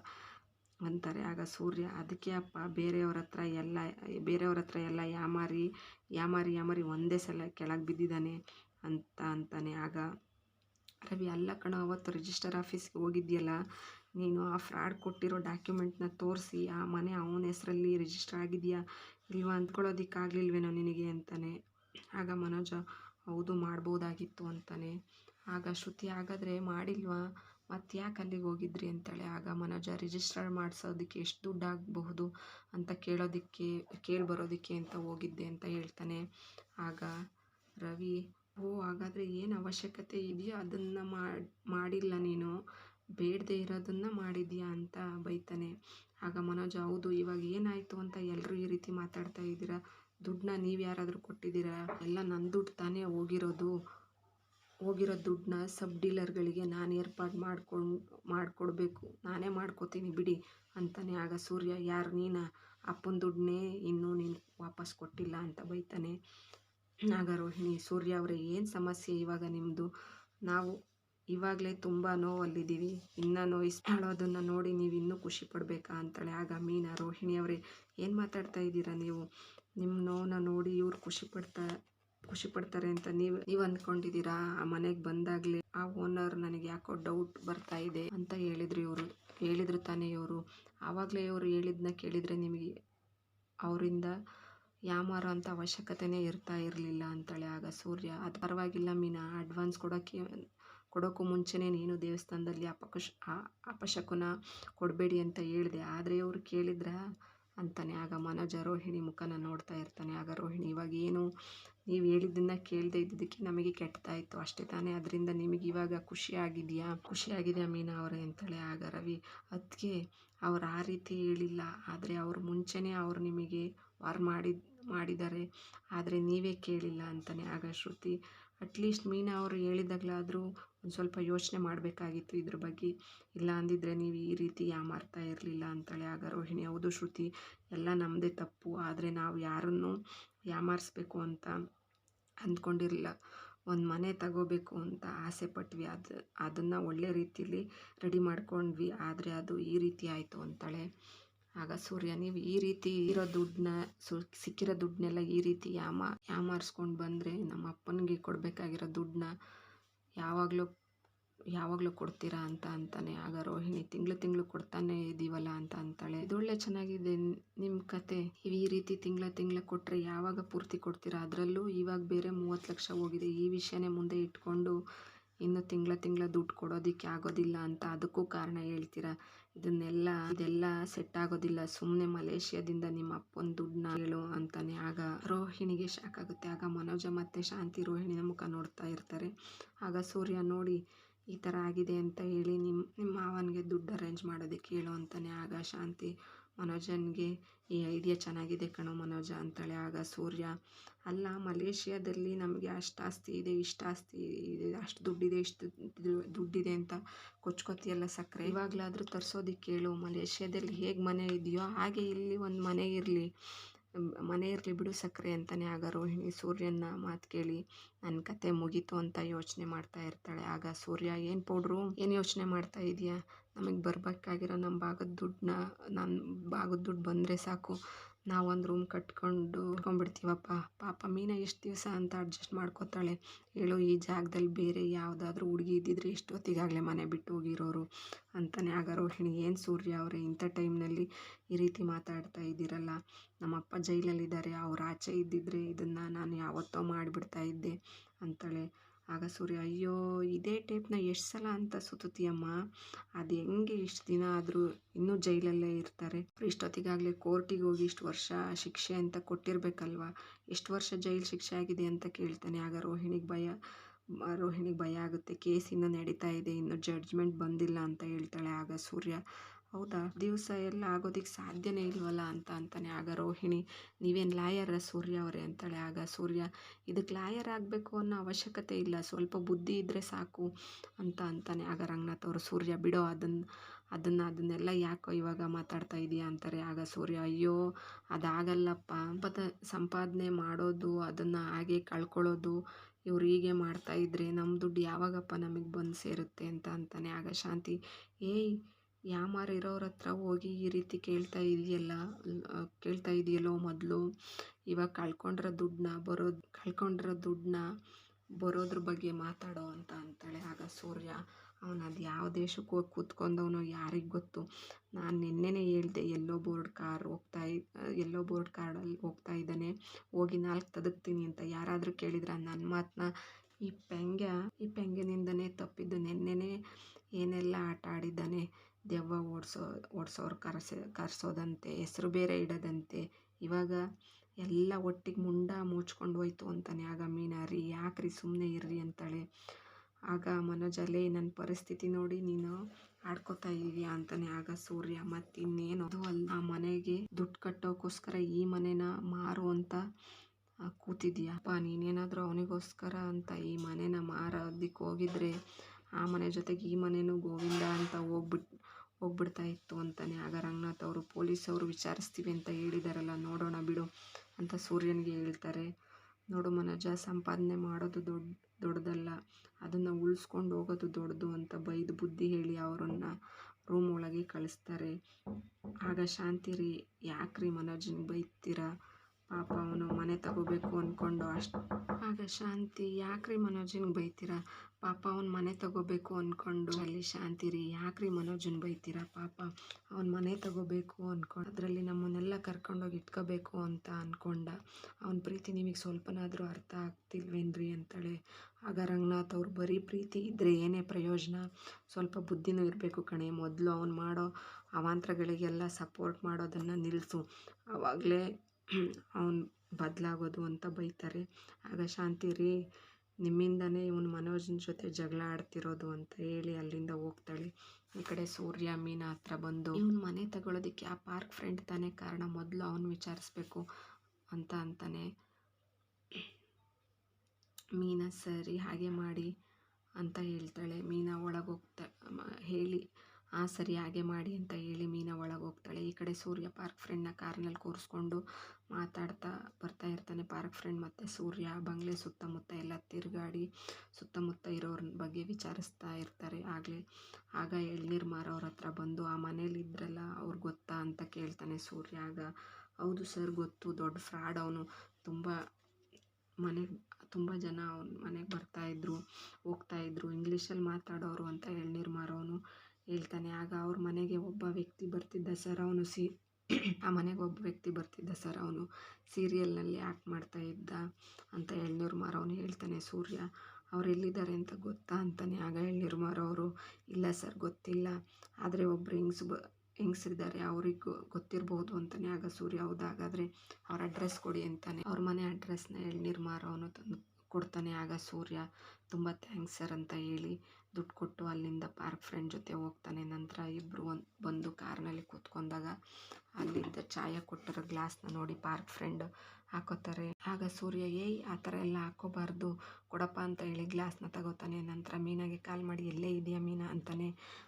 ಅಂತಾರೆ. ಆಗ ಸೂರ್ಯ, ಅದಕ್ಕೆ ಅಪ್ಪ, ಬೇರೆಯವ್ರ ಹತ್ರ ಎಲ್ಲ, ಬೇರೆಯವ್ರ ಹತ್ರ ಎಲ್ಲ ಯಾಮಾರಿ ಯಾಮಾರಿ ಯಾಮಾರಿ ಒಂದೇ ಸಲ ಕೆಳಗೆ ಬಿದ್ದಿದ್ದಾನೆ ಅಂತ ಅಂತಾನೆ. ಆಗ, ರವಿ, ಅಲ್ಲ ಕಣ, ಅವತ್ತು ರಿಜಿಸ್ಟರ್ ಆಫೀಸ್ಗೆ ಹೋಗಿದ್ಯಲ್ಲ, ನೀನು ಆ ಫ್ರಾಡ್ ಕೊಟ್ಟಿರೋ ಡಾಕ್ಯುಮೆಂಟ್ನ ತೋರಿಸಿ, ಆ ಮನೆ ಅವನ ಹೆಸರಲ್ಲಿ ರಿಜಿಸ್ಟರ್ ಆಗಿದೆಯಾ, ಇಲ್ವಾ ಅಂದ್ಕೊಳ್ಳೋದಕ್ಕಾಗಲಿಲ್ವೇನೋ ನಿನಗೆ ಅಂತಾನೆ. ಆಗ ಮನೋಜ, ಹೌದು, ಮಾಡ್ಬೋದಾಗಿತ್ತು ಅಂತಾನೆ. ಆಗ ಶ್ರುತಿ, ಹಾಗಾದರೆ ಮಾಡಿಲ್ವಾ? ಮತ್ತು ಯಾಕೆ ಅಲ್ಲಿಗೆ ಹೋಗಿದ್ರಿ ಅಂತಾಳೆ ಆಗ ಮನೋಜ ರಿಜಿಸ್ಟರ್ ಮಾಡಿಸೋದಕ್ಕೆ ಎಷ್ಟು ದುಡ್ಡು ಆಗಬಹುದು ಅಂತ ಕೇಳೋದಕ್ಕೆ, ಕೇಳಿ ಬರೋದಕ್ಕೆ ಅಂತ ಹೋಗಿದ್ದೆ ಅಂತ ಹೇಳ್ತಾನೆ. ಆಗ ರವಿ, ಓ, ಹಾಗಾದರೆ ಏನು ಅವಶ್ಯಕತೆ ಇದೆಯೋ? ಅದನ್ನು ಮಾಡಿಲ್ಲ ನೀನು. ಬೇಡದೆ ಇರೋದನ್ನು ಮಾಡಿದ್ಯಾ? ಅಂತ ಬೈತಾನೆ. ಆಗ ಮನೋಜ, ಹೌದು, ಇವಾಗ ಏನಾಯಿತು ಅಂತ ಎಲ್ಲರೂ ಈ ರೀತಿ ಮಾತಾಡ್ತಾ ಇದ್ದೀರಾ? ದುಡ್ಡನ್ನ ನೀವು ಯಾರಾದರೂ ಕೊಟ್ಟಿದ್ದೀರಾ? ಎಲ್ಲ ನನ್ನ ದುಡ್ಡು ತಾನೇ ಹೋಗಿರೋದು. ಹೋಗಿರೋ ದುಡ್ಡನ್ನ ಸಬ್ ಡೀಲರ್ಗಳಿಗೆ ನಾನು ಏರ್ಪಾಡು ಮಾಡ್ಕೊಂಡು ಮಾಡಿಕೊಡ್ಬೇಕು. ನಾನೇ ಮಾಡ್ಕೋತೀನಿ ಬಿಡಿ ಅಂತಾನೆ. ಆಗ ಸೂರ್ಯ, ಯಾರು ನೀನು? ಅಪ್ಪನ ದುಡ್ಡನ್ನೇ ಇನ್ನೂ ನೀನು ವಾಪಸ್ ಕೊಟ್ಟಿಲ್ಲ ಅಂತ ಬೈತಾನೆ. ಆಗ ರೋಹಿಣಿ ಸೂರ್ಯ ಅವರೇ, ಏನು ಸಮಸ್ಯೆ ಇವಾಗ ನಿಮ್ಮದು ನಾವು ಇವಾಗಲೇ ತುಂಬ ನೋವಲ್ಲಿದ್ದೀವಿ. ಇನ್ನೂ ನೋಯಿಸ್ಕೊಳ್ಳೋದನ್ನು ನೋಡಿ ನೀವು ಇನ್ನೂ ಖುಷಿ ಪಡಬೇಕಾ? ಅಂತಾಳೆ. ಆಗ ಮೀನಾ ರೋಹಿಣಿ ಅವರೇ, ಏನು ಮಾತಾಡ್ತಾ ಇದ್ದೀರಾ ನೀವು? ನಿಮ್ಮ ನೋವನ್ನ ನೋಡಿ ಇವ್ರು ಖುಷಿ ಪಡ್ತಾ ಖುಷಿ ಪಡ್ತಾರೆ ಅಂತ ನೀವು ನೀವು ಅಂದ್ಕೊಂಡಿದ್ದೀರಾ? ಆ ಮನೆಗೆ ಬಂದಾಗಲೇ ಆ ಓನರ್ ನನಗೆ ಯಾಕೋ ಡೌಟ್ ಬರ್ತಾ ಇದೆ ಅಂತ ಹೇಳಿದ್ರು ಇವರು. ಹೇಳಿದ್ರು ತಾನೇ ಇವರು. ಆವಾಗಲೇ ಇವರು ಹೇಳಿದ್ನ ಕೇಳಿದರೆ ನಿಮಗೆ ಅವರಿಂದ ಯಾಮಾರ ಅಂತ ಅವಶ್ಯಕತೆನೇ ಇರ್ತಾ ಇರಲಿಲ್ಲ ಅಂತಾಳೆ ಆಗ ಸೂರ್ಯ. ಅದು ಪರವಾಗಿಲ್ಲ ಮೀನಾ ಅಡ್ವಾನ್ಸ್ ಕೊಡೋಕ್ಕೆ ಕೊಡೋಕ್ಕೂ ಮುಂಚೆನೇ ನೀನು ದೇವಸ್ಥಾನದಲ್ಲಿ ಅಪಕುಶ್ ಅಪಶಕುನ ಕೊಡಬೇಡಿ ಅಂತ ಹೇಳಿದೆ. ಆದರೆ ಇವರು ಕೇಳಿದ್ರ? ಅಂತಾನೆ. ಆಗ ಮನೋಜ ರೋಹಿಣಿ ಮುಖನ ನೋಡ್ತಾ ಇರ್ತಾನೆ. ಆಗ ರೋಹಿಣಿ, ಇವಾಗ ಏನು? ನೀವು ಹೇಳಿದ್ದನ್ನು ಕೇಳದೆ ಇದ್ದಿದ್ದಕ್ಕೆ ನಮಗೆ ಕೆಟ್ಟದಾಯಿತು ಅಷ್ಟೇ ತಾನೇ. ಅದರಿಂದ ನಿಮಗೆ ಇವಾಗ ಖುಷಿ ಆಗಿದೆಯಾ? ಮೀನಾ ಅವರೇ, ಅಂತಾಳೆ ಆಗ ರವಿ. ಅದಕ್ಕೆ ಅವ್ರು ಆ ರೀತಿ ಹೇಳಿಲ್ಲ. ಆದರೆ ಅವರು ಮುಂಚೆನೇ ಅವರು ನಿಮಗೆ ವಾರ್ ಮಾಡಿ ಮಾಡಿದ್ದಾರೆ. ಆದರೆ ನೀವೇ ಕೇಳಿಲ್ಲ, ಅಂತಾನೆ. ಆಗ ಶ್ರುತಿ, ಅಟ್ಲೀಸ್ಟ್ ಮೀನಾ ಅವರು ಹೇಳಿದಾಗಲಾದರೂ ಒಂದು ಸ್ವಲ್ಪ ಯೋಚನೆ ಮಾಡಬೇಕಾಗಿತ್ತು ಇದ್ರ ಬಗ್ಗೆ. ಇಲ್ಲ ಅಂದಿದ್ರೆ ನೀವು ಈ ರೀತಿ ಯಾಮಾರ್ತಾ ಇರಲಿಲ್ಲ ಅಂತೇಳಿ. ಆಗ ರೋಹಿಣಿ, ಹೌದು ಶ್ರುತಿ, ಎಲ್ಲ ನಮ್ಮದೇ ತಪ್ಪು. ಆದರೆ ನಾವು ಯಾರನ್ನು ಯಾಮಾರಿಸ್ಬೇಕು ಅಂತ ಅಂದ್ಕೊಂಡಿರಲಿಲ್ಲ. ಒಂದು ಮನೆ ತಗೋಬೇಕು ಅಂತ ಆಸೆ ಪಟ್ವಿ. ಅದು, ಅದನ್ನು ಒಳ್ಳೆ ರೀತಿಯಲ್ಲಿ ರೆಡಿ ಮಾಡ್ಕೊಂಡ್ವಿ. ಆದರೆ ಅದು ಈ ರೀತಿ ಆಯಿತು ಅಂತಾಳೆ. ಆಗ ಸೂರ್ಯ, ನೀವು ಈ ರೀತಿ ಇರೋ ದುಡ್ಡನ್ನ ಸು, ಸಿಕ್ಕಿರೋ ದುಡ್ಡನ್ನೆಲ್ಲ ಈ ರೀತಿ ಯಾಮ, ಯಾಮಾರಿಸ್ಕೊಂಡು ಬಂದರೆ ನಮ್ಮ ಅಪ್ಪನಿಗೆ ಕೊಡಬೇಕಾಗಿರೋ ದುಡ್ಡನ್ನ ಯಾವಾಗಲೂ ಯಾವಾಗಲೂ ಕೊಡ್ತೀರಾ ಅಂತ ಅಂತಾನೆ, ಆಗ ರೋಹಿಣಿ ತಿಂಗಳು ತಿಂಗಳು ಕೊಡ್ತಾನೆ ಇದ್ದೀವಲ್ಲ ಅಂತ ಅಂತಾಳೆ. ಇದೊಳ್ಳೆ ಚೆನ್ನಾಗಿದೆ. ನಿಮ್ಮ ಕತೆ. ಈ ರೀತಿ ತಿಂಗಳ ತಿಂಗಳ ಕೊಟ್ಟರೆ ಯಾವಾಗ ಪೂರ್ತಿ ಕೊಡ್ತೀರಾ? ಅದರಲ್ಲೂ ಇವಾಗ ಬೇರೆ ಮೂವತ್ತು ಲಕ್ಷ ಹೋಗಿದೆ. ಈ ವಿಷಯನೇ ಮುಂದೆ ಇಟ್ಕೊಂಡು ಇನ್ನು ತಿಂಗಳ ತಿಂಗಳ ದುಡ್ಡು ಕೊಡೋದಕ್ಕೆ ಆಗೋದಿಲ್ಲ ಅಂತ ಅದಕ್ಕೂ ಕಾರಣ ಹೇಳ್ತೀರಾ? ಇದನ್ನೆಲ್ಲ, ಇದೆಲ್ಲ ಸೆಟ್ ಆಗೋದಿಲ್ಲ. ಸುಮ್ಮನೆ ಮಲೇಷ್ಯಾದಿಂದ ನಿಮ್ಮ ಅಪ್ಪನ ದುಡ್ಡನ್ನ ಹೇಳು ಅಂತಾನೆ. ಆಗ ರೋಹಿಣಿಗೆ ಶಾಕ್ ಆಗುತ್ತೆ. ಆಗ ಮನೋಜ ಮತ್ತು ಶಾಂತಿ ರೋಹಿಣಿನ ಮುಖ ನೋಡ್ತಾ ಇರ್ತಾರೆ. ಆಗ ಸೂರ್ಯ, ನೋಡಿ, ಈ ಥರ ಆಗಿದೆ ಅಂತ ಹೇಳಿ ನಿಮ್ಮ ನಿಮ್ಮ ಮಾವನಿಗೆ ದುಡ್ಡು ಅರೇಂಜ್ ಮಾಡೋದಕ್ಕೆ ಹೇಳು ಅಂತಾನೆ. ಆಗ ಶಾಂತಿ ಮನೋಜನಿಗೆ, ಈ ಐಡಿಯಾ ಚೆನ್ನಾಗಿದೆ ಕಣೋ ಮನೋಜ ಅಂತಾಳೆ. ಆಗ ಸೂರ್ಯ, ಅಲ್ಲ, ಮಲೇಷ್ಯಾದಲ್ಲಿ ನಮಗೆ ಅಷ್ಟು ಆಸ್ತಿ ಇದೆ ಇಷ್ಟು ಆಸ್ತಿ ಇದೆ, ಅಷ್ಟು ದುಡ್ಡಿದೆ, ಇಷ್ಟು ದುಡ್ಡಿದೆ ಅಂತ ಕೊಚ್ಕೊತಿಯಲ್ಲ ಸಕ್ಕರೆ ಇವಾಗಲಾದರೂ ತರಿಸೋದಕ್ಕೆ ಕೇಳು, ಮಲೇಷ್ಯಾದಲ್ಲಿ ಹೇಗೆ ಮನೆ ಇದೆಯೋ, ಹಾಗೆ ಇಲ್ಲಿ ಒಂದು ಮನೆ ಇರಲಿ ಮನೆ ಇರಲಿ ಬಿಡು ಸಕ್ಕರೆ ಅಂತಲೇ ಆಗ ರೋಹಿಣಿ ಸೂರ್ಯನ ಮಾತು ಕೇಳಿ ನನ್ನ ಕತೆ ಮುಗೀತು ಅಂತ ಯೋಚನೆ ಮಾಡ್ತಾ ಇರ್ತಾಳೆ. ಆಗ ಸೂರ್ಯ, ಏನು ಪೌಡ್ರು? ಏನು ಯೋಚನೆ ಮಾಡ್ತಾ ಇದೆಯಾ? ನಮಗೆ ಬರಬೇಕಾಗಿರೋ ನಮ್ಮ ಭಾಗದ ದುಡ್ಡನ್ನ ನನ್ನ ಭಾಗದ ದುಡ್ಡು ಬಂದರೆ ಸಾಕು. ನಾವೊಂದು ರೂಮ್ ಕಟ್ಕೊಂಡು ಇಟ್ಕೊಂಡ್ಬಿಡ್ತೀವಪ್ಪ. ಪಾಪ ಮೀನಾ ಎಷ್ಟು ದಿವಸ ಅಂತ ಅಡ್ಜಸ್ಟ್ ಮಾಡ್ಕೋತಾಳೆ. ಹೇಳು ಈ ಜಾಗದಲ್ಲಿ ಬೇರೆ ಯಾವುದಾದ್ರೂ ಹುಡುಗಿ ಇದ್ದಿದ್ರೆ ಎಷ್ಟೊತ್ತಿಗಾಗಲೇ ಮನೆ ಬಿಟ್ಟು ಹೋಗಿರೋರು ಅಂತಲೇ ಆಗ ರೋಹಿಣಿ, ಏನು ಸೂರ್ಯ ಅವರೇ, ಇಂಥ ಟೈಮ್ನಲ್ಲಿ ಈ ರೀತಿ ಮಾತಾಡ್ತಾ ಇದ್ದೀರಲ್ಲ. ನಮ್ಮಪ್ಪ ಜೈಲಲ್ಲಿದ್ದಾರೆ. ಅವ್ರು ಆಚೆ ಇದ್ದಿದ್ರೆ ಇದನ್ನು ನಾನು ಯಾವತ್ತೋ ಮಾಡಿಬಿಡ್ತಾ ಇದ್ದೆ ಅಂತಾಳೆ. ಆಗ ಸೂರ್ಯ, ಅಯ್ಯೋ, ಇದೇ ಟೇಪ್ನ ಎಷ್ಟು ಸಲ ಅಂತ ಸುತ್ತುತ್ತೀಯಮ್ಮ? ಅದು ಹೆಂಗೆ ಇಷ್ಟು ದಿನ ಆದರೂ ಇನ್ನೂ ಜೈಲಲ್ಲೇ ಇರ್ತಾರೆ. ಇಷ್ಟೊತ್ತಿಗಾಗಲೇ ಕೋರ್ಟಿಗೆ ಹೋಗಿ ಇಷ್ಟು ವರ್ಷ ಶಿಕ್ಷೆ ಅಂತ ಕೊಟ್ಟಿರಬೇಕಲ್ವ? ಎಷ್ಟು ವರ್ಷ ಜೈಲು ಶಿಕ್ಷೆ ಆಗಿದೆ ಅಂತ ಕೇಳ್ತಾನೆ. ಆಗ ರೋಹಿಣಿಗೆ ಭಯ ರೋಹಿಣಿಗೆ ಭಯ ಆಗುತ್ತೆ. ಕೇಸ್ ಇನ್ನೂ ನಡೀತಾ ಇದೆ. ಇನ್ನೂ ಜಡ್ಜ್ಮೆಂಟ್ ಬಂದಿಲ್ಲ ಅಂತ ಹೇಳ್ತಾಳೆ. ಆಗ ಸೂರ್ಯ ಹೌದಾ? ದಿವಸ ಎಲ್ಲ ಆಗೋದಕ್ಕೆ ಸಾಧ್ಯನೇ ಇಲ್ವಲ್ಲ ಅಂತ ಅಂತಾನೆ. ಆಗ ರೋಹಿಣಿ, ನೀವೇನು ಲಾಯರ ಸೂರ್ಯ ಅವರೇ ಅಂತಾಳೆ. ಆಗ ಸೂರ್ಯ ಇದಕ್ಕೆ ಲಾಯರ್ ಆಗಬೇಕು ಅನ್ನೋ ಅವಶ್ಯಕತೆ ಇಲ್ಲ. ಸ್ವಲ್ಪ ಬುದ್ಧಿ ಇದ್ದರೆ ಸಾಕು ಅಂತ ಅಂತಾನೆ. ಆಗ ರಂಗನಾಥ್ ಅವರು, ಸೂರ್ಯ ಬಿಡೋ ಅದನ್ನು ಅದನ್ನು, ಅದನ್ನೆಲ್ಲ ಯಾಕೋ ಇವಾಗ ಮಾತಾಡ್ತಾ ಇದೆಯಾ ಅಂತಾರೆ. ಆಗ ಸೂರ್ಯ, ಅಯ್ಯೋ, ಅದಾಗಲ್ಲಪ್ಪ. ಸಂಪದ, ಸಂಪಾದನೆ ಮಾಡೋದು, ಅದನ್ನು ಹಾಗೆ ಕಳ್ಕೊಳ್ಳೋದು, ಇವ್ರು ಹೀಗೆ ಮಾಡ್ತಾ ಇದ್ರೆ ನಮ್ಮ ದುಡ್ಡು ಯಾವಾಗಪ್ಪ ನಮಗೆ ಬಂದು ಸೇರುತ್ತೆ ಅಂತ ಅಂತಾನೆ. ಆಗ ಶಾಂತಿ, ಏಯ್ ಯಾಮಾರು ಇರೋರ ಹತ್ರ ಹೋಗಿ ಈ ರೀತಿ ಕೇಳ್ತಾ ಇದೆಯಲ್ಲ ಕೇಳ್ತಾ ಇದೆಯಲ್ಲೋ ಮೊದಲು? ಇವಾಗ ಕಳ್ಕೊಂಡಿರೋ ದುಡ್ಡನ್ನ ಬರೋದು, ಕಳ್ಕೊಂಡಿರೋ ದುಡ್ಡನ್ನ ಬರೋದ್ರ ಬಗ್ಗೆ ಮಾತಾಡೋ ಅಂತ ಅಂತಾಳೆ ಆಗ ಸೂರ್ಯ, ಅವನು ಅದು ಯಾವ ದೇಶಕ್ಕೆ ಹೋಗಿ ಕೂತ್ಕೊಂಡವನೋ ಯಾರಿಗೆ ಗೊತ್ತು? ನಾನು ನಿನ್ನೆನೇ ಹೇಳ್ದೆ, ಎಲ್ಲೋ ಬೋರ್ಡ್ ಕಾರ್ ಹೋಗ್ತಾ ಎಲ್ಲೋ ಬೋರ್ಡ್ ಕಾರ್ಡಲ್ಲಿ ಹೋಗ್ತಾ ಇದ್ದಾನೆ, ಹೋಗಿ ನಾಲ್ಕು ತದಕ್ತೀನಿ ಅಂತ ಯಾರಾದರೂ ಕೇಳಿದ್ರೆ ನನ್ನ ಮಾತನ್ನ ಈ ಪೆಂಗ್ಯ, ಈ ಪೆಂಗ್ಯನಿಂದನೇ ತಪ್ಪಿದ್ದು, ನಿನ್ನೆನೇ ಏನೆಲ್ಲ ಆಟ ಆಡಿದ್ದಾನೆ? ದೆವ್ವ ಓಡಿಸೋ, ಓಡಿಸೋರು ಕರೆಸಿ, ಕರೆಸೋದಂತೆ, ಹೆಸ್ರು ಬೇರೆ ಇಡೋದಂತೆ, ಇವಾಗ ಎಲ್ಲ ಒಟ್ಟಿಗೆ ಮುಂಡ ಮುಚ್ಕೊಂಡು ಹೋಯ್ತು ಅಂತಾನೆ ಆಗ ಮೀನಾ ರೀ ಯಾಕ್ರಿ ಸುಮ್ಮನೆ ಇರ್ರಿ ಅಂತಾಳೆ. ಆಗ ಮನೋಜಲ್ಲೇ ನನ್ನ ಪರಿಸ್ಥಿತಿ ನೋಡಿ ನೀನು ಆಡ್ಕೋತಾ ಇದೀಯಾ ಅಂತಾನೆ ಆಗ ಸೂರ್ಯ, ಮತ್ತಿನ್ನೇನು? ಅದು ಅಲ್ಲ ಆ ಮನೆಗೆ ದುಡ್ಡು ಕಟ್ಟೋಕ್ಕೋಸ್ಕರ ಈ ಮನೆನ ಮಾರು ಅಂತ ಕೂತಿದ್ಯಾ ಅಪ್ಪ, ನೀನೇನಾದರೂ ಅವನಿಗೋಸ್ಕರ ಅಂತ ಈ ಮನೆನ ಮಾರೋದಕ್ಕೆ ಹೋಗಿದ್ರೆ ಆ ಮನೆ ಜೊತೆಗೆ ಈ ಮನೇನು ಗೋವಿಂದ ಅಂತ ಹೋಗ್ಬಿಟ್ಟು ಹೋಗ್ಬಿಡ್ತಾ ಇತ್ತು ಅಂತಾನೆ. ಆಗ ರಂಗನಾಥ್ ಅವರು ಪೊಲೀಸವರು ವಿಚಾರಿಸ್ತೀವಿ ಅಂತ ಹೇಳಿದಾರಲ್ಲ, ನೋಡೋಣ ಬಿಡು ಅಂತ ಸೂರ್ಯನಿಗೆ ಹೇಳ್ತಾರೆ. ನೋಡು ಮನಜ, ಸಂಪಾದನೆ ಮಾಡೋದು ದೊಡ್ಡ ದೊಡ್ಡದಲ್ಲ. ಅದನ್ನು ಉಳಿಸ್ಕೊಂಡು ಹೋಗೋದು ದೊಡ್ಡದು ಅಂತ ಬೈದು ಬುದ್ಧಿ ಹೇಳಿ ಅವರನ್ನು ರೂಮ್ ಒಳಗೆ ಕಳಿಸ್ತಾರೆ. ಆಗ ಶಾಂತಿ ರೀ, ಯಾಕ್ರಿ ಮನೋಜನಿಗೆ ಬೈತೀರಾ? ಪಾಪ ಅವನು ಮನೆ ತಗೋಬೇಕು ಅಂದ್ಕೊಂಡು ಅಷ್ಟು. ಆಗ ಶಾಂತಿ, ಯಾಕ್ರಿ ಮನೋಜನಿಗೆ ಬೈತೀರಾ? ಪಾಪ ಅವ್ನು ಮನೆ ತಗೋಬೇಕು ಅಂದ್ಕೊಂಡು ಅಲ್ಲಿ ಶಾಂತಿ ರೀ ಯಾಕ್ರಿ ಮನೋಜನ್ ಬೈತೀರ ಪಾಪ? ಅವ್ನ ಮನೆ ತಗೋಬೇಕು ಅಂದ್ಕೊಂಡು ಅದರಲ್ಲಿ ನಮ್ಮನ್ನೆಲ್ಲ ಕರ್ಕೊಂಡೋಗಿ ಇಟ್ಕೋಬೇಕು ಅಂತ ಅಂದ್ಕೊಂಡ ಅವನ ಪ್ರೀತಿ ನಿಮಗೆ ಸ್ವಲ್ಪನಾದರೂ ಅರ್ಥ ಆಗ್ತಿಲ್ವೇನ್ರಿ ಅಂತಾಳೆ. ಆಗ ರಂಗನಾಥ್ ಅವ್ರು ಬರೀ ಪ್ರೀತಿ ಇದ್ದರೆ ಏನೇ ಪ್ರಯೋಜನ? ಸ್ವಲ್ಪ ಬುದ್ಧಿನೂ ಇರಬೇಕು ಕಣೆ. ಮೊದಲು ಅವ್ನು ಮಾಡೋ ಅವಾಂತರಗಳಿಗೆಲ್ಲ ಸಪೋರ್ಟ್ ಮಾಡೋದನ್ನು ನಿಲ್ಲಿಸು ಆವಾಗಲೇ ಅವನು ಬದಲಾಗೋದು ಅಂತ ಬೈತಾರೆ. ಆಗ ಶಾಂತಿ ರೀ ನಿಮ್ಮಿಂದನೇ ಇವನು ಮನೋಜನ ಜೊತೆ ಜಗಳ ಆಡ್ತಿರೋದು ಅಂತ ಹೇಳಿ ಅಲ್ಲಿಂದ ಹೋಗ್ತಾಳೆ. ಈ ಕಡೆ ಸೂರ್ಯ, ಮೀನಾ ಹತ್ರ ಬಂದು, ಇವನು ಮನೆ ತಗೊಳ್ಳೋದಕ್ಕೆ ಆ ಪಾರ್ಕ್ ಫ್ರೆಂಡ್ ತಾನೇ ಕಾರಣ? ಮೊದಲು ಅವನು ವಿಚಾರಿಸ್ಬೇಕು ಅಂತ ಅಂತಾನೆ. ಮೀನಾ ಸರಿ, ಹಾಗೆ ಮಾಡಿ ಅಂತ ಹೇಳ್ತಾಳೆ. ಮೀನಾ ಒಳಗೋಗ್ತಾ ಹೇಳಿ ಹಾಂ ಸರಿ ಹಾಗೆ ಮಾಡಿ ಅಂತ ಹೇಳಿ ಮೀನಾ ಒಳಗೆ ಹೋಗ್ತಾಳೆ. ಈ ಕಡೆ ಸೂರ್ಯ ಪಾರ್ಕ್ ಫ್ರೆಂಡ್ನ ಕಾರ್ನಲ್ಲಿ ಕೂರಿಸ್ಕೊಂಡು ಮಾತಾಡ್ತಾ ಬರ್ತಾ ಇರ್ತಾನೆ. ಪಾರ್ಕ್ ಫ್ರೆಂಡ್ ಮತ್ತು ಸೂರ್ಯ ಬಂಗ್ಲೆ ಸುತ್ತಮುತ್ತ ಎಲ್ಲ ತಿರುಗಾಡಿ ಸುತ್ತಮುತ್ತ ಇರೋರ ಬಗ್ಗೆ ವಿಚಾರಿಸ್ತಾ ಇರ್ತಾರೆ. ಆಗಲೇ ಆಗ ಎಳ್ನೀರು ಮಾರೋರ ಹತ್ರ ಬಂದು, ಆ ಮನೇಲಿ ಇದ್ರಲ್ಲ, ಅವ್ರು ಗೊತ್ತಾ? ಅಂತ ಕೇಳ್ತಾನೆ ಸೂರ್ಯ. ಆಗ, ಹೌದು ಸರ್, ಗೊತ್ತು. ದೊಡ್ಡ ಫ್ರಾಡ್ ಅವನು. ತುಂಬ ಮನೆಗೆ ತುಂಬ ಜನ ಅವ್ನು ಮನೆಗೆ ಬರ್ತಾಯಿದ್ರು ಹೋಗ್ತಾಯಿದ್ರು ಇಂಗ್ಲೀಷಲ್ಲಿ ಮಾತಾಡೋರು ಅಂತ ಎಳ್ನೀರು ಮಾರೋನು ಹೇಳ್ತಾನೆ, ಆಗ ಅವ್ರ ಮನೆಗೆ ಒಬ್ಬ ವ್ಯಕ್ತಿ ಬರ್ತಿದ್ದ ಸರ್ ಅವನು ಸಿ, ಆ ಮನೆಗೆ ಒಬ್ಬ ವ್ಯಕ್ತಿ ಬರ್ತಿದ್ದ ಸರ್ ಅವನು ಸೀರಿಯಲ್ನಲ್ಲಿ ಆ್ಯಕ್ಟ್ ಮಾಡ್ತಾ ಇದ್ದ ಅಂತ ಎಳ್ನೀರು ಅವನು ಹೇಳ್ತಾನೆ, ಸೂರ್ಯ, ಅವ್ರು ಎಲ್ಲಿದ್ದಾರೆ ಅಂತ ಗೊತ್ತಾ? ಅಂತಾನೆ, ಆಗ ಎಳ್ನೀರು ಅವರು, ಇಲ್ಲ ಸರ್ ಗೊತ್ತಿಲ್ಲ, ಆದರೆ ಒಬ್ಬರು ಹೆಂಗ್ಸು ಬ, ಹೆಂಗ್ಸಿದ್ದಾರೆ, ಅವ್ರಿಗೂ ಗೊತ್ತಿರ್ಬೋದು ಅಂತಾನೆ, ಆಗ ಸೂರ್ಯ ಹೌದಾಗಾದರೆ ಅವ್ರ ಅಡ್ರೆಸ್ ಕೊಡಿ ಅಂತಾನೆ. ಅವ್ರ ಮನೆ ಅಡ್ರೆಸ್ನ ಎಳ್ನೀರು ಮಾರೋನು ತಂದು ಕೊಡ್ತಾನೆ ಆಗ ಸೂರ್ಯ, ತುಂಬ ಥ್ಯಾಂಕ್ಸ್ ಸರ್ ಅಂತ ಹೇಳಿ ದುಡ್ಡು ಕೊಟ್ಟು ಅಲ್ಲಿಂದ ಪಾರ್ಕ್ ಫ್ರೆಂಡ್ ಜೊತೆ ಹೋಗ್ತಾನೆ. ನಂತರ ಇಬ್ಬರು ಒಂದು, ಬಂದು ಕಾರ್ನಲ್ಲಿ ಕೂತ್ಕೊಂಡಾಗ ಅಲ್ಲಿಂದ ಚಾಯ ಕೊಟ್ಟಿರೋ ಗ್ಲಾಸ್ನ ನೋಡಿ ಪಾರ್ಕ್ ಫ್ರೆಂಡ್ ಹಾಕೋತಾರೆ. ಆಗ ಸೂರ್ಯ, ಏಯ್, ಆ ಥರ ಎಲ್ಲ ಹಾಕೋಬಾರ್ದು. ಕೊಡಪ್ಪ ಅಂತ ಹೇಳಿ ಗ್ಲಾಸ್ನ ತಗೋತಾನೆ. ನಂತರ ಮೀನಾಗೆ ಕಾಲ್ ಮಾಡಿ, ಎಲ್ಲೇ ಇದೆಯಾ ಮೀನಾ? ಅಂತಾನೆ.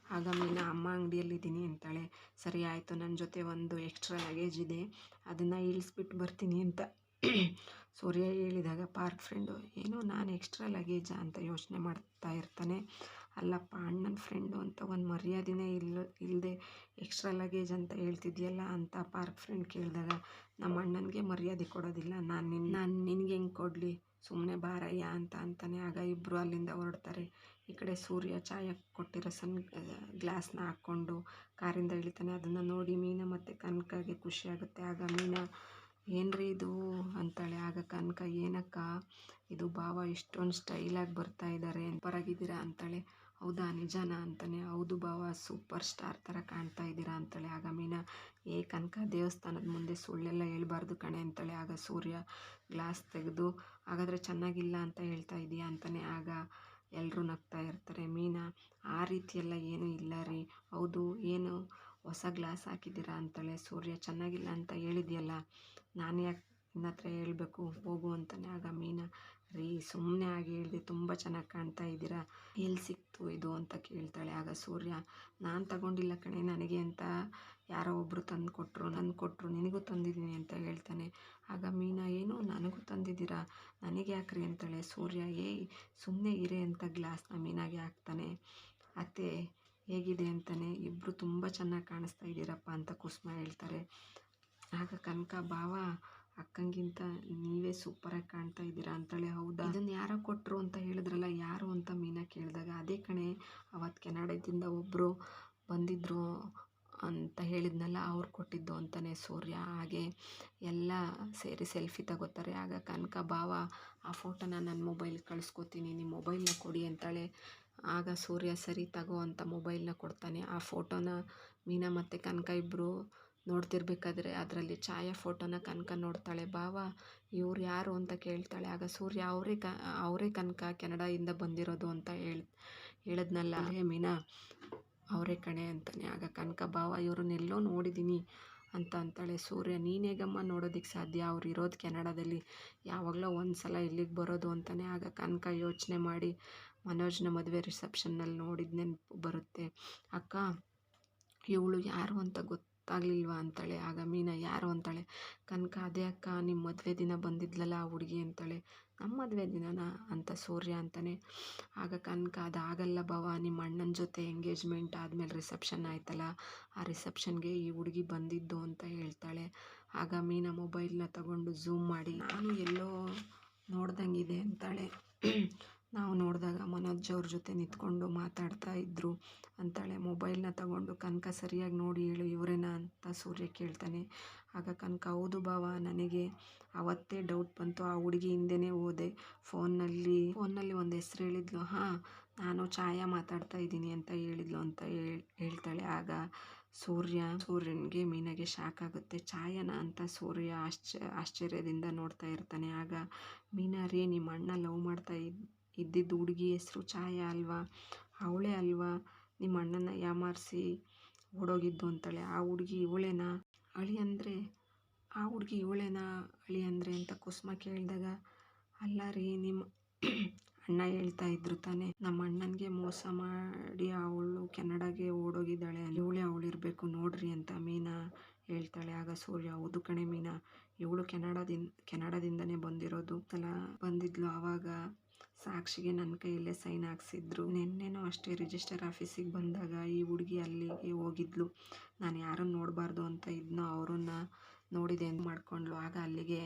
ಆಗ ಮೀನಾ, ಅಮ್ಮ ಅಂಗಡಿಯಲ್ಲಿದ್ದೀನಿ ಅಂತಾಳೆ. ಸರಿ, ಆಯಿತು. ನನ್ನ ಜೊತೆ ಒಂದು ಎಕ್ಸ್ಟ್ರಾ ಲಗೇಜ್ ಇದೆ. ಅದನ್ನು ಇಳಿಸ್ಬಿಟ್ಟು ಬರ್ತೀನಿ ಅಂತ ಸೂರ್ಯ ಹೇಳಿದಾಗ, ಪಾರ್ಕ್ ಫ್ರೆಂಡು, ಏನೋ ನಾನು ಎಕ್ಸ್ಟ್ರಾ ಲಗೇಜಾ ಅಂತ ಯೋಚನೆ ಮಾಡ್ತಾ ಇರ್ತಾನೆ. ಅಲ್ಲಪ್ಪ, ಅಣ್ಣನ ಫ್ರೆಂಡು ಅಂತ ಒಂದು ಮರ್ಯಾದೆನೇ ಇಲ್ಲ ಇಲ್ಲದೆ ಎಕ್ಸ್ಟ್ರಾ ಲಗೇಜ್ ಅಂತ ಹೇಳ್ತಿದ್ಯಲ್ಲ ಅಂತ ಪಾರ್ಕ್ ಫ್ರೆಂಡ್ ಕೇಳಿದಾಗ, ನಮ್ಮ ಅಣ್ಣನಿಗೆ ಮರ್ಯಾದೆ ಕೊಡೋದಿಲ್ಲ. ನಾನು ನಿನ್ನ ನಾನು ನಿನಗೆ ಹೆಂಗೆ ಕೊಡಲಿ? ಸುಮ್ಮನೆ ಬಾರಯ್ಯ ಅಂತ ಅಂತಾನೆ ಆಗ ಇಬ್ಬರು ಅಲ್ಲಿಂದ ಹೊರಡ್ತಾರೆ. ಈ ಕಡೆ ಸೂರ್ಯ ಚಾಯ ಕೊಟ್ಟಿರೋ ಸನ್, ಗ್ಲಾಸ್ನ ಹಾಕ್ಕೊಂಡು ಕಾರಿಂದ ಇಳಿತಾನೆ. ಅದನ್ನು ನೋಡಿ ಮೀನಾ ಮತ್ತು ಕನಕಗೆ ಖುಷಿಯಾಗುತ್ತೆ. ಆಗ ಮೀನಾ ಏನ್ರಿ ಇದು? ಅಂತಾಳೆ ಆಗ ಕನಕ ಏನಕ್ಕ? ಇದು ಭಾವ ಇಷ್ಟೊಂದು ಸ್ಟೈಲಾಗಿ ಬರ್ತಾ ಇದ್ದಾರೆ ಪರಾಗಿದ್ದೀರಾ ಅಂತಾಳೆ. ಹೌದಾ, ನಿಜಾನಾ ಅಂತಾನೆ. ಹೌದು ಭಾವ ಸೂಪರ್ ಸ್ಟಾರ್ ಥರ ಕಾಣ್ತಾ ಇದ್ದೀರಾ ಅಂತಾಳೆ ಆಗ ಮೀನಾ. ಏ ಕನಕ, ದೇವಸ್ಥಾನದ ಮುಂದೆ ಸುಳ್ಳೆಲ್ಲ ಹೇಳ್ಬಾರ್ದು ಕಣೆ ಅಂತಾಳೆ ಆಗ ಸೂರ್ಯ ಗ್ಲಾಸ್ ತೆಗೆದು, ಹಾಗಾದರೆ ಚೆನ್ನಾಗಿಲ್ಲ ಅಂತ ಹೇಳ್ತಾ ಇದೀಯಾ? ಅಂತಾನೆ ಆಗ ಎಲ್ಲರೂ ನಗ್ತಾ ಇರ್ತಾರೆ. ಮೀನಾ, ಆ ರೀತಿಯೆಲ್ಲ ಏನೂ ಇಲ್ಲ ರೀ. ಹೌದು, ಏನು ಹೊಸ ಗ್ಲಾಸ್ ಹಾಕಿದ್ದೀರಾ ಅಂತಾಳೆ, ಸೂರ್ಯ ಚೆನ್ನಾಗಿಲ್ಲ ಅಂತ ಹೇಳಿದ್ಯಲ್ಲ, ನಾನು ಯಾಕೆ ನಿನ್ನ ಹತ್ರ ಹೇಳ್ಬೇಕು, ಹೋಗು ಅಂತಾನೆ. ಆಗ ಮೀನಾ, ರೀ ಸುಮ್ಮನೆ ಆಗಿ ಹೇಳಿದೆ, ತುಂಬ ಚೆನ್ನಾಗಿ ಕಾಣ್ತಾ ಇದ್ದೀರಾ, ಎಲ್ಲಿ ಸಿಕ್ತು ಇದು ಅಂತ ಕೇಳ್ತಾಳೆ. ಆಗ ಸೂರ್ಯ, ನಾನು ತಗೊಂಡಿಲ್ಲ ಕಣೆ, ನನಗೆ ಅಂತ ಯಾರೋ ಒಬ್ಬರು ತಂದು ಕೊಟ್ಟರು ನನ್ನ ಕೊಟ್ಟರು ನಿನಗೂ ತಂದಿದ್ದೀನಿ ಅಂತ ಹೇಳ್ತಾನೆ. ಆಗ ಮೀನಾ, ಏನು, ನನಗೂ ತಂದಿದ್ದೀರಾ, ನನಗೆ ಯಾಕ್ರಿ ಅಂತಾಳೆ. ಸೂರ್ಯ, ಏಯ್ ಸುಮ್ಮನೆ ಇರೇ ಅಂತ ಗ್ಲಾಸ್ನ ಮೀನಾಗೆ ಹಾಕ್ತಾನೆ. ಅತ್ತೆ ಹೇಗಿದೆ ಅಂತಲೇ ಇಬ್ಬರು ತುಂಬ ಚೆನ್ನಾಗಿ ಕಾಣಿಸ್ತಾ ಇದ್ದೀರಪ್ಪ ಅಂತ ಕುಸುಮ ಹೇಳ್ತಾರೆ. ಆಗ ಕನಕ, ಭಾವ, ಅಕ್ಕಂಗಿಂತ ನೀವೇ ಸೂಪರಾಗಿ ಕಾಣ್ತಾ ಇದ್ದೀರಾ ಅಂತಾಳೆ. ಹೌದಾ? ಇದನ್ನು ಯಾರೋ ಕೊಟ್ಟರು ಅಂತ ಹೇಳಿದ್ರಲ್ಲ, ಯಾರು ಅಂತ ಮೀನಾ ಕೇಳಿದಾಗ. ಅದೇ ಕಣೆ ಅವತ್ತು ಕೆನಡಾದಿಂದ ಒಬ್ಬರು ಬಂದಿದ್ದರು ಅಂತ ಹೇಳಿದ್ನಲ್ಲ, ಅವ್ರು ಕೊಟ್ಟಿದ್ದು ಅಂತಲೇ ಸೂರ್ಯ. ಹಾಗೆ ಎಲ್ಲ ಸೇರಿ ಸೆಲ್ಫಿ ತಗೋತಾರೆ. ಆಗ ಕನಕ, ಭಾವ, ಆ ಫೋಟೋನ ನನ್ನ ಮೊಬೈಲ್ ಕಳಿಸ್ಕೊತೀನಿ ನಿಮ್ಮ ಮೊಬೈಲ್ನ ಕೊಡಿ ಅಂತಾಳೆ. ಆಗ ಸೂರ್ಯ ಸರಿ ತಗೋ ಅಂತ ಮೊಬೈಲ್ನ ಕೊಡ್ತಾನೆ. ಆ ಫೋಟೋನ ಮೀನಾ ಮತ್ತು ಕನಕ ಇಬ್ಬರು ನೋಡ್ತಿರ್ಬೇಕಾದ್ರೆ ಅದರಲ್ಲಿ ಛಾಯಾ ಫೋಟೋನ ಕನಕ ನೋಡ್ತಾಳೆ. ಭಾವ, ಇವ್ರು ಯಾರು ಅಂತ ಕೇಳ್ತಾಳೆ. ಆಗ ಸೂರ್ಯ ಅವರೇ ಕ, ಅವರೇ ಕನಕ ಕೆನಡಾಯಿಂದ ಬಂದಿರೋದು ಅಂತ ಹೇಳಿ, ಹೇಳಿದ್ನಲ್ಲ. ಅಲ್ಲೇ ಮೀನಾ, ಅವರೇ ಕಣೆ ಅಂತಾನೆ. ಆಗ ಕನಕ, ಭಾವ ಇವ್ರನ್ನೆಲ್ಲೋ ನೋಡಿದ್ದೀನಿ ಅಂತ ಅಂತಾಳೆ. ಸೂರ್ಯ ನೀನೇಗಮ್ಮ ನೋಡೋದಕ್ಕೆ ಸಾಧ್ಯ? ಅವ್ರು ಇರೋದು ಕೆನಡಾದಲ್ಲಿ ಯಾವಾಗಲೋ ಒಂದು ಸಲ ಇಲ್ಲಿಗೆ ಬರೋದು ಅಂತಾನೆ. ಆಗ ಕನಕ ಯೋಚನೆ ಮಾಡಿ ಮನೋಜ್ನ ಮದುವೆ ರಿಸೆಪ್ಷನ್ನಲ್ಲಿ ನೋಡಿದ ನೆನಪು ಬರುತ್ತೆ. ಅಕ್ಕ, ಇವಳು ಯಾರು ಅಂತ ಗೊತ್ತಾಗ್ಲಿಲ್ವಾ? ಅಂತಾಳೆ. ಆಗ ಮೀನಾ ಯಾರು? ಅಂತಾಳೆ. ಕನಕ, ಅದೇ ಅಕ್ಕ ನಿಮ್ಮ ಮದುವೆ ದಿನ ಬಂದಿದ್ಲಲ್ಲ ಆ ಹುಡುಗಿ? ಅಂತಾಳೆ. ನಮ್ಮ ಮದುವೆ ದಿನನಾ? ಅಂತ ಸೂರ್ಯ ಅಂತಾನೆ. ಆಗ ಕನಕ, ಅದಾಗಲ್ಲ ಭಾವ ನಿಮ್ಮ ಅಣ್ಣನ ಜೊತೆ ಎಂಗೇಜ್ಮೆಂಟ್ ಆದಮೇಲೆ ರಿಸೆಪ್ಷನ್ ಆಯ್ತಲ್ಲ, ಆ ರಿಸೆಪ್ಷನ್ಗೆ ಈ ಹುಡುಗಿ ಬಂದಿದ್ದು ಅಂತ ಹೇಳ್ತಾಳೆ. ಆಗ ಮೀನಾ ಮೊಬೈಲ್ನ ತಗೊಂಡು ಝೂಮ್ ಮಾಡಿ, ನಾನು ಎಲ್ಲೋ ನೋಡ್ದಂಗಿದೆ ಅಂತಾಳೆ. ನಾವು ನೋಡಿದಾಗ ಮನೋಜ್ ಅವ್ರ ಜೊತೆ ನಿಂತ್ಕೊಂಡು ಮಾತಾಡ್ತಾ ಇದ್ದರು ಅಂತಾಳೆ, ಮೊಬೈಲ್ನ ತಗೊಂಡು ಕನಕ ಸರಿಯಾಗಿ ನೋಡಿ ಹೇಳು, ಇವರೇನಾ ಅಂತ ಸೂರ್ಯ ಕೇಳ್ತಾನೆ. ಆಗ ಕನಕ, ಹೌದು ಭಾವ, ನನಗೆ ಅವತ್ತೇ ಡೌಟ್ ಬಂತು. ಆ ಹುಡುಗಿ ಹಿಂದೆನೇ ಹೋದೆ. ಫೋನ್ನಲ್ಲಿ ಫೋನ್ನಲ್ಲಿ ಒಂದು ಹೆಸ್ರು ಹೇಳಿದ್ಲು. ಹಾಂ, ನಾನು ಛಾಯಾ ಮಾತಾಡ್ತಾ ಇದ್ದೀನಿ ಅಂತ ಹೇಳಿದ್ಲು ಅಂತ ಹೇಳ್ತಾಳೆ. ಆಗ ಸೂರ್ಯ, ಸೂರ್ಯನಿಗೆ ಮೀನಾಗೆ ಶಾಕ್ ಆಗುತ್ತೆ. ಛಾಯನ ಅಂತ ಸೂರ್ಯ ಆಶ್ಚ ಆಶ್ಚರ್ಯದಿಂದ ನೋಡ್ತಾ ಇರ್ತಾನೆ. ಆಗ ಮೀನಾ, ರೀ ನಿಮ್ಮ ಅಣ್ಣ ಲವ್ ಮಾಡ್ತಾ ಇದ್ದ ಇದ್ದಿದ್ದು ಹುಡುಗಿ ಹೆಸ್ರು ಛಾಯಾ ಅಲ್ವಾ, ಅವಳೇ ಅಲ್ವಾ ನಿಮ್ಮ ಅಣ್ಣನ ಯಾಮಾರಿಸಿ ಓಡೋಗಿದ್ದು ಅಂತಾಳೆ. ಆ ಹುಡುಗಿ ಇವಳೇನಾ? ಅಳಿ ಅಂದರೆ? ಆ ಹುಡುಗಿ ಇವಳೇನಾ ಅಳಿ ಅಂದರೆ ಅಂತ ಕುಸುಮ ಕೇಳಿದಾಗ, ಅಲ್ಲ ರೀ ನಿಮ್ಮ ಅಣ್ಣ ಹೇಳ್ತಾ ಇದ್ರು ತಾನೇ. ನಮ್ಮ ಅಣ್ಣನಿಗೆ ಮೋಸ ಮಾಡಿ ಅವಳು ಕೆನಡಾಗೆ ಓಡೋಗಿದ್ದಾಳೆ ಇವಳೇ ಅವಳಿರಬೇಕು ನೋಡ್ರಿ ಅಂತ ಮೀನಾ ಹೇಳ್ತಾಳೆ. ಆಗ ಸೂರ್ಯ, ಹೌದು ಕಣೆ ಮೀನಾ, ಇವಳು ಕೆನಡಾದಿಂದ ಕೆನಡಾದಿಂದನೇ ಬಂದಿರೋದು. ತಲ ಬಂದಿದ್ಲು ಆವಾಗ ಸಾಕ್ಷಿಗೆ ನನ್ನ ಕೈಯಲ್ಲೇ ಸೈನ್ ಹಾಕ್ಸಿದ್ರು. ನಿನ್ನೆನೂ ಅಷ್ಟೇ ರಿಜಿಸ್ಟರ್ ಆಫೀಸಿಗೆ ಬಂದಾಗ ಈ ಹುಡುಗಿ ಅಲ್ಲಿಗೆ ಹೋಗಿದ್ಲು. ನಾನು ಯಾರನ್ನು ನೋಡಬಾರ್ದು ಅಂತ ಇದ್ನೋ ಅವರನ್ನ ನೋಡಿದೆ ಅಂತ ಮಾಡ್ಕೊಂಡ್ಲು ಆಗ ಅಲ್ಲಿಗೆ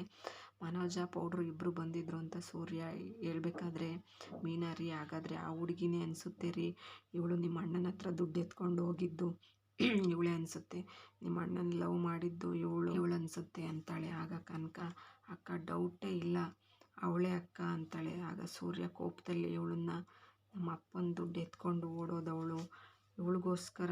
ಮನೋಜ, ಪೌಡ್ರು ಇಬ್ಬರು ಬಂದಿದ್ರು ಅಂತ ಸೂರ್ಯ ಹೇಳ್ಬೇಕಾದ್ರೆ ಮೀನಾರಿ ಹಾಗಾದರೆ ಆ ಹುಡುಗಿನೇ ಅನಿಸುತ್ತೆ ರೀ. ಇವಳು ನಿಮ್ಮ ಅಣ್ಣನ ಹತ್ರ ದುಡ್ಡು ಎತ್ಕೊಂಡು ಹೋಗಿದ್ದು. ಇವಳೇ ಅನಿಸುತ್ತೆ. ನಿಮ್ಮ ಅಣ್ಣನ ಲವ್ ಮಾಡಿದ್ದು ಇವಳು ಇವಳು ಅನಿಸುತ್ತೆ ಅಂತಾಳೆ. ಆಗ ಕನಕ, ಅಕ್ಕ, ಡೌಟೇ ಇಲ್ಲ. ಅವಳೇ ಅಕ್ಕ ಅಂತಾಳೆ. ಆಗ ಸೂರ್ಯ ಕೋಪದಲ್ಲಿ ಇವಳನ್ನ ನಮ್ಮ ಅಪ್ಪನ ದುಡ್ಡು ಎತ್ಕೊಂಡು ಓಡೋದವಳು. ಇವಳಿಗೋಸ್ಕರ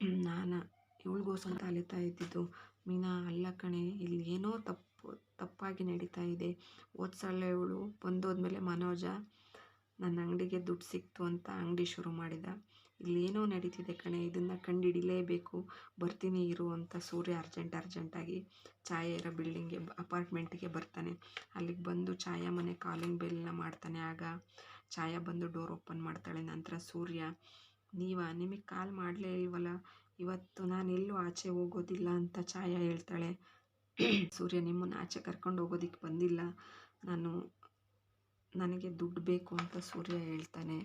ನಾನು, ಇವಳಿಗೋಸ್ಕರ ಅಲಿತಾ ಇದ್ದಿದ್ದು. ಮೀನಾ, ಅಲ್ಲ ಕಣೆ, ಇಲ್ಲಿ ಏನೋ ತಪ್ಪು, ತಪ್ಪಾಗಿ ನಡೀತಾ ಇದೆ. ಹೋದ ಸಲ ಇವಳು ಬಂದೋದ್ಮೇಲೆ ಮನೋಜ ನನ್ನ ಅಂಗಡಿಗೆ ದುಡ್ಡು ಸಿಕ್ತು ಅಂತ ಅಂಗಡಿ ಶುರು ಮಾಡಿದ. ಇಲ್ಲೇನೋ ನಡೀತಿದೆ ಕಣೆ, ಇದನ್ನು ಕಂಡುಹಿಡಿಲೇಬೇಕು ಬರ್ತೀನಿ, ಇರು ಅಂತ ಸೂರ್ಯ ಅರ್ಜೆಂಟ್ ಅರ್ಜೆಂಟಾಗಿ ಛಾಯಾ ಇರೋ ಬಿಲ್ಡಿಂಗ್ಗೆ ಅಪಾರ್ಟ್ಮೆಂಟಿಗೆ ಬರ್ತಾನೆ. ಅಲ್ಲಿಗೆ ಬಂದು ಛಾಯಾ ಮನೆ ಕಾಲಿಂಗ್ ಬೆಲ್ನ ಮಾಡ್ತಾನೆ. ಆಗ ಛಾಯಾ ಬಂದು ಡೋರ್ ಓಪನ್ ಮಾಡ್ತಾಳೆ. ನಂತರ ಸೂರ್ಯ, ನೀವಾ, ನಿಮಗೆ ಕಾಲ್ ಮಾಡಲೇ ಇಲ್ವಲ್ಲ ಇವತ್ತು ನಾನು ಎಲ್ಲೂ ಆಚೆ ಹೋಗೋದಿಲ್ಲ ಅಂತ ಛಾಯಾ ಹೇಳ್ತಾಳೆ. ಸೂರ್ಯ ನಿಮ್ಮನ್ನು ಆಚೆ ಕರ್ಕೊಂಡು ಹೋಗೋದಕ್ಕೆ ಬಂದಿಲ್ಲ. ನಾನು, ನನಗೆ ದುಡ್ಡು ಬೇಕು ಅಂತ ಸೂರ್ಯ ಹೇಳ್ತಾನೆ.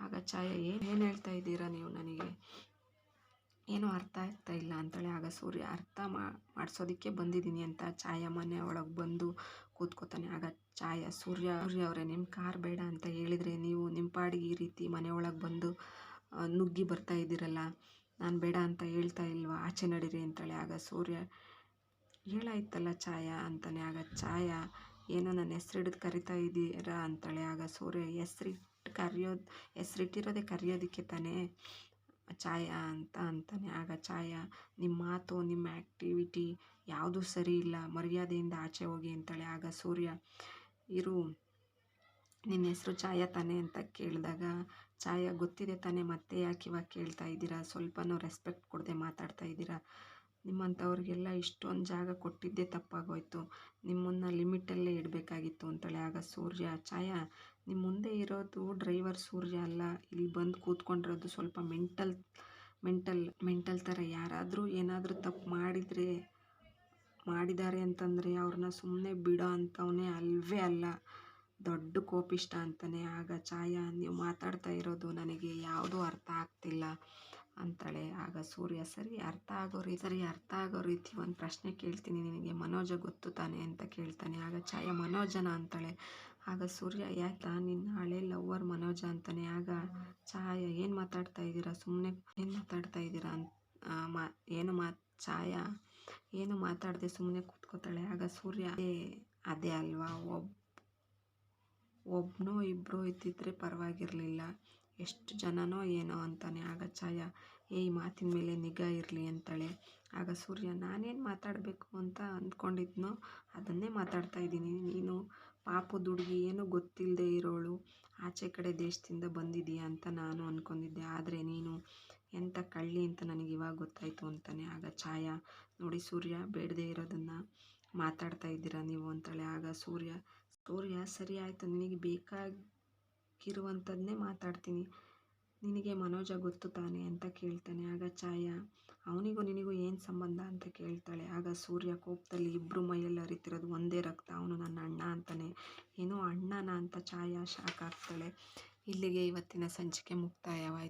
ಆಗ ಛಾಯಾ, ಏನು ಏನು ಹೇಳ್ತಾ ಇದ್ದೀರಾ ನೀವು ನನಗೆ? ಏನೂ ಅರ್ಥ ಆಗ್ತಾ ಇಲ್ಲ ಅಂತೇಳಿ ಆಗ ಸೂರ್ಯ, ಅರ್ಥ ಮಾಡಿಸೋದಕ್ಕೆ ಬಂದಿದ್ದೀನಿ ಅಂತ ಛಾಯಾ ಮನೆ ಒಳಗೆ ಬಂದು ಕೂತ್ಕೋತಾನೆ. ಆಗ ಛಾಯಾ, ಸೂರ್ಯ ಸೂರ್ಯ ಅವರೇ ನಿಮ್ಮ ಕಾರ್ ಬೇಡ ಅಂತ ಹೇಳಿದರೆ ನೀವು ನಿಮ್ಮ ಪಾಡಿಗೆ ಈ ರೀತಿ ಮನೆ ಒಳಗೆ ಬಂದು ನುಗ್ಗಿ ಬರ್ತಾ ಇದ್ದೀರಲ್ಲ, ನಾನು ಬೇಡ ಅಂತ ಹೇಳ್ತಾ ಇಲ್ವಾ? ಆಚೆ ನಡೀರಿ ಅಂತೇಳಿ ಆಗ ಸೂರ್ಯ ಹೇಳಾಯ್ತಲ್ಲ ಛಾಯಾ ಅಂತಾನೆ. ಆಗ ಛಾಯಾ, ಏನೋ ನನ್ನ ಹೆಸ್ರು ಹಿಡಿದು ಕರಿತಾ ಇದ್ದೀರಾ ಅಂತೇಳಿ ಆಗ ಸೂರ್ಯ ಹೆಸ್ರಿಟ್ಟು ಕರೆಯೋದು, ಹೆಸ್ರಿಟ್ಟಿರೋದೆ ಕರೆಯೋದಕ್ಕೆ ತಾನೇ. ಛಾಯಾ ಅಂತ ಅಂತಾನೆ. ಆಗ ಛಾಯಾ ನಿಮ್ಮ ಮಾತು ನಿಮ್ಮ ಆ್ಯಕ್ಟಿವಿಟಿ ಯಾವುದೂ ಸರಿ ಇಲ್ಲ. ಮರ್ಯಾದೆಯಿಂದ ಆಚೆ ಹೋಗಿ ಅಂತಾಳೆ. ಆಗ ಸೂರ್ಯ, ಇರು ನಿನ್ನ ಹೆಸರು ಛಾಯಾ ತಾನೆ ಅಂತ ಕೇಳಿದಾಗ, ಛಾಯಾ, ಗೊತ್ತಿದೆ ತಾನೇ. ಮತ್ತೆ ಯಾಕೆ ಇವಾಗ ಕೇಳ್ತಾ ಇದ್ದೀರಾ? ಸ್ವಲ್ಪನೂ ರೆಸ್ಪೆಕ್ಟ್ ಕೊಡದೆ ಮಾತಾಡ್ತಾ ಇದ್ದೀರಾ? ನಿಮ್ಮಂಥವ್ರಿಗೆಲ್ಲ ಇಷ್ಟೊಂದು ಜಾಗ ಕೊಟ್ಟಿದ್ದೇ ತಪ್ಪಾಗೋಯಿತು. ನಿಮ್ಮನ್ನು ಲಿಮಿಟಲ್ಲೇ ಇಡಬೇಕಾಗಿತ್ತು ಅಂತಾಳೆ. ಆಗ ಸೂರ್ಯ, ಛಾಯಾ ನಿಮ್ಮ ಮುಂದೆ ಇರೋದು ಡ್ರೈವರ್ ಸೂರ್ಯ ಅಲ್ಲ. ಇಲ್ಲಿ ಬಂದು ಕೂತ್ಕೊಂಡಿರೋದು ಸ್ವಲ್ಪ ಮೆಂಟಲ್ ಮೆಂಟಲ್ ಮೆಂಟಲ್ ಥರ. ಯಾರಾದರೂ ಏನಾದರೂ ತಪ್ಪು ಮಾಡಿದರೆ, ಮಾಡಿದ್ದಾರೆ ಅಂತಂದರೆ ಅವ್ರನ್ನ ಸುಮ್ಮನೆ ಬಿಡೋ ಅಂಥವನೇ ಅಲ್ವೇ ಅಲ್ಲ. ದೊಡ್ಡ ಕೋಪಿಷ್ಟ ಅಂತಲೇ ಆಗ ಛಾಯಾ, ನೀವು ಮಾತಾಡ್ತಾ ಇರೋದು ನನಗೆ ಯಾವುದೂ ಅರ್ಥ ಆಗ್ತಿಲ್ಲ. ಅಂತಾಳೆ. ಆಗ ಸೂರ್ಯ, ಸರಿ, ಅರ್ಥ ಆಗೋ ರೀತಿ ಸರಿ ಅರ್ಥ ಆಗೋ ರೀತಿ ಒಂದು ಪ್ರಶ್ನೆ ಕೇಳ್ತೀನಿ ನಿನಗೆ. ಮನೋಜ ಗೊತ್ತು ತಾನೆ ಅಂತ ಕೇಳ್ತಾನೆ. ಆಗ ಛಾಯ, ಮನೋಜನ ಅಂತಾಳೆ. ಆಗ ಸೂರ್ಯ, ಯಾಕ ನಿನ್ನ ಹಳೆ ಲವ್ವರ್ ಮನೋಜ ಅಂತಾನೆ? ಆಗ ಛಾಯ, ಏನು ಮಾತಾಡ್ತಾ ಇದ್ದೀರಾ? ಸುಮ್ಮನೆ ಏನು ಮಾತಾಡ್ತಾ ಇದ್ದೀರಾ? ಅಂತ ಮಾ, ಏನು ಮಾ, ಛಾಯ, ಏನು ಮಾತಾಡದೆ ಸುಮ್ಮನೆ ಕೂತ್ಕೋತಾಳೆ? ಆಗ ಸೂರ್ಯ ಅದೇ ಅದೇ ಅಲ್ವಾ? ಒಬ್ಬ ಒಬ್ಬನೋ ಇಬ್ಬರೋ ಇದ್ದಿದ್ರೆ ಪರವಾಗಿರಲಿಲ್ಲ. ಎಷ್ಟು ಜನನೋ ಏನೋ ಅಂತಾನೆ. ಆಗ ಛಾಯ, ಏಯ್, ಮಾತಿನ ಮೇಲೆ ನಿಗಾ ಇರಲಿ ಅಂತಾಳೆ. ಆಗ ಸೂರ್ಯ, ನಾನೇನು ಮಾತಾಡಬೇಕು ಅಂತ ಅಂದ್ಕೊಂಡಿದ್ನೋ, ಅದನ್ನೇ ಮಾತಾಡ್ತಾ ಇದ್ದೀನಿ. ನೀನು ಪಾಪದ ಹುಡುಗಿ ಏನೂ ಗೊತ್ತಿಲ್ಲದೆ ಇರೋಳು. ಆಚೆ ಕಡೆ ದೇಶದಿಂದ ಬಂದಿದೀಯ ಅಂತ ನಾನು ಅಂದ್ಕೊಂಡಿದ್ದೆ ಆದರೆ ನೀನು ಎಂಥ ಕಳ್ಳಿ ಅಂತ ನನಗೆ ಇವಾಗ ಗೊತ್ತಾಯಿತು ಅಂತಾನೆ. ಆಗ ಛಾಯ, ನೋಡಿ ಸೂರ್ಯ, ಬೇಡದೇ ಇರೋದನ್ನು ಮಾತಾಡ್ತಾ ಇದ್ದೀರಾ ನೀವು? ಅಂತಾಳೆ. ಆಗ ಸೂರ್ಯ ಸೂರ್ಯ, ಸರಿ ಆಯಿತು. ನಿನಗೆ ಬೇಕಾಗಿರುವಂಥದ್ದನ್ನೇ ಮಾತಾಡ್ತೀನಿ. ನಿನಗೆ ಮನೋಜ ಗೊತ್ತು ತಾನೆ ಅಂತ ಕೇಳ್ತಾನೆ. ಆಗ ಛಾಯ, ಅವನಿಗೂ ನಿನಗೂ ಏನು ಸಂಬಂಧ ಅಂತ ಕೇಳ್ತಾಳೆ. ಆಗ ಸೂರ್ಯ ಕೋಪದಲ್ಲಿ ಇಬ್ಬರು ಮೈಯಲ್ಲಿ ಅರಿತಿರೋದು ಒಂದೇ ರಕ್ತ. ಅವನು ನನ್ನ ಅಣ್ಣ ಅಂತಾನೆ. ಏನೋ ಅಣ್ಣನ ಅಂತ ಛಾಯ ಶಾಕ್ ಆಗ್ತಾಳೆ. ಇಲ್ಲಿಗೆ ಇವತ್ತಿನ ಸಂಚಿಕೆ ಮುಕ್ತಾಯವಾಯಿತು.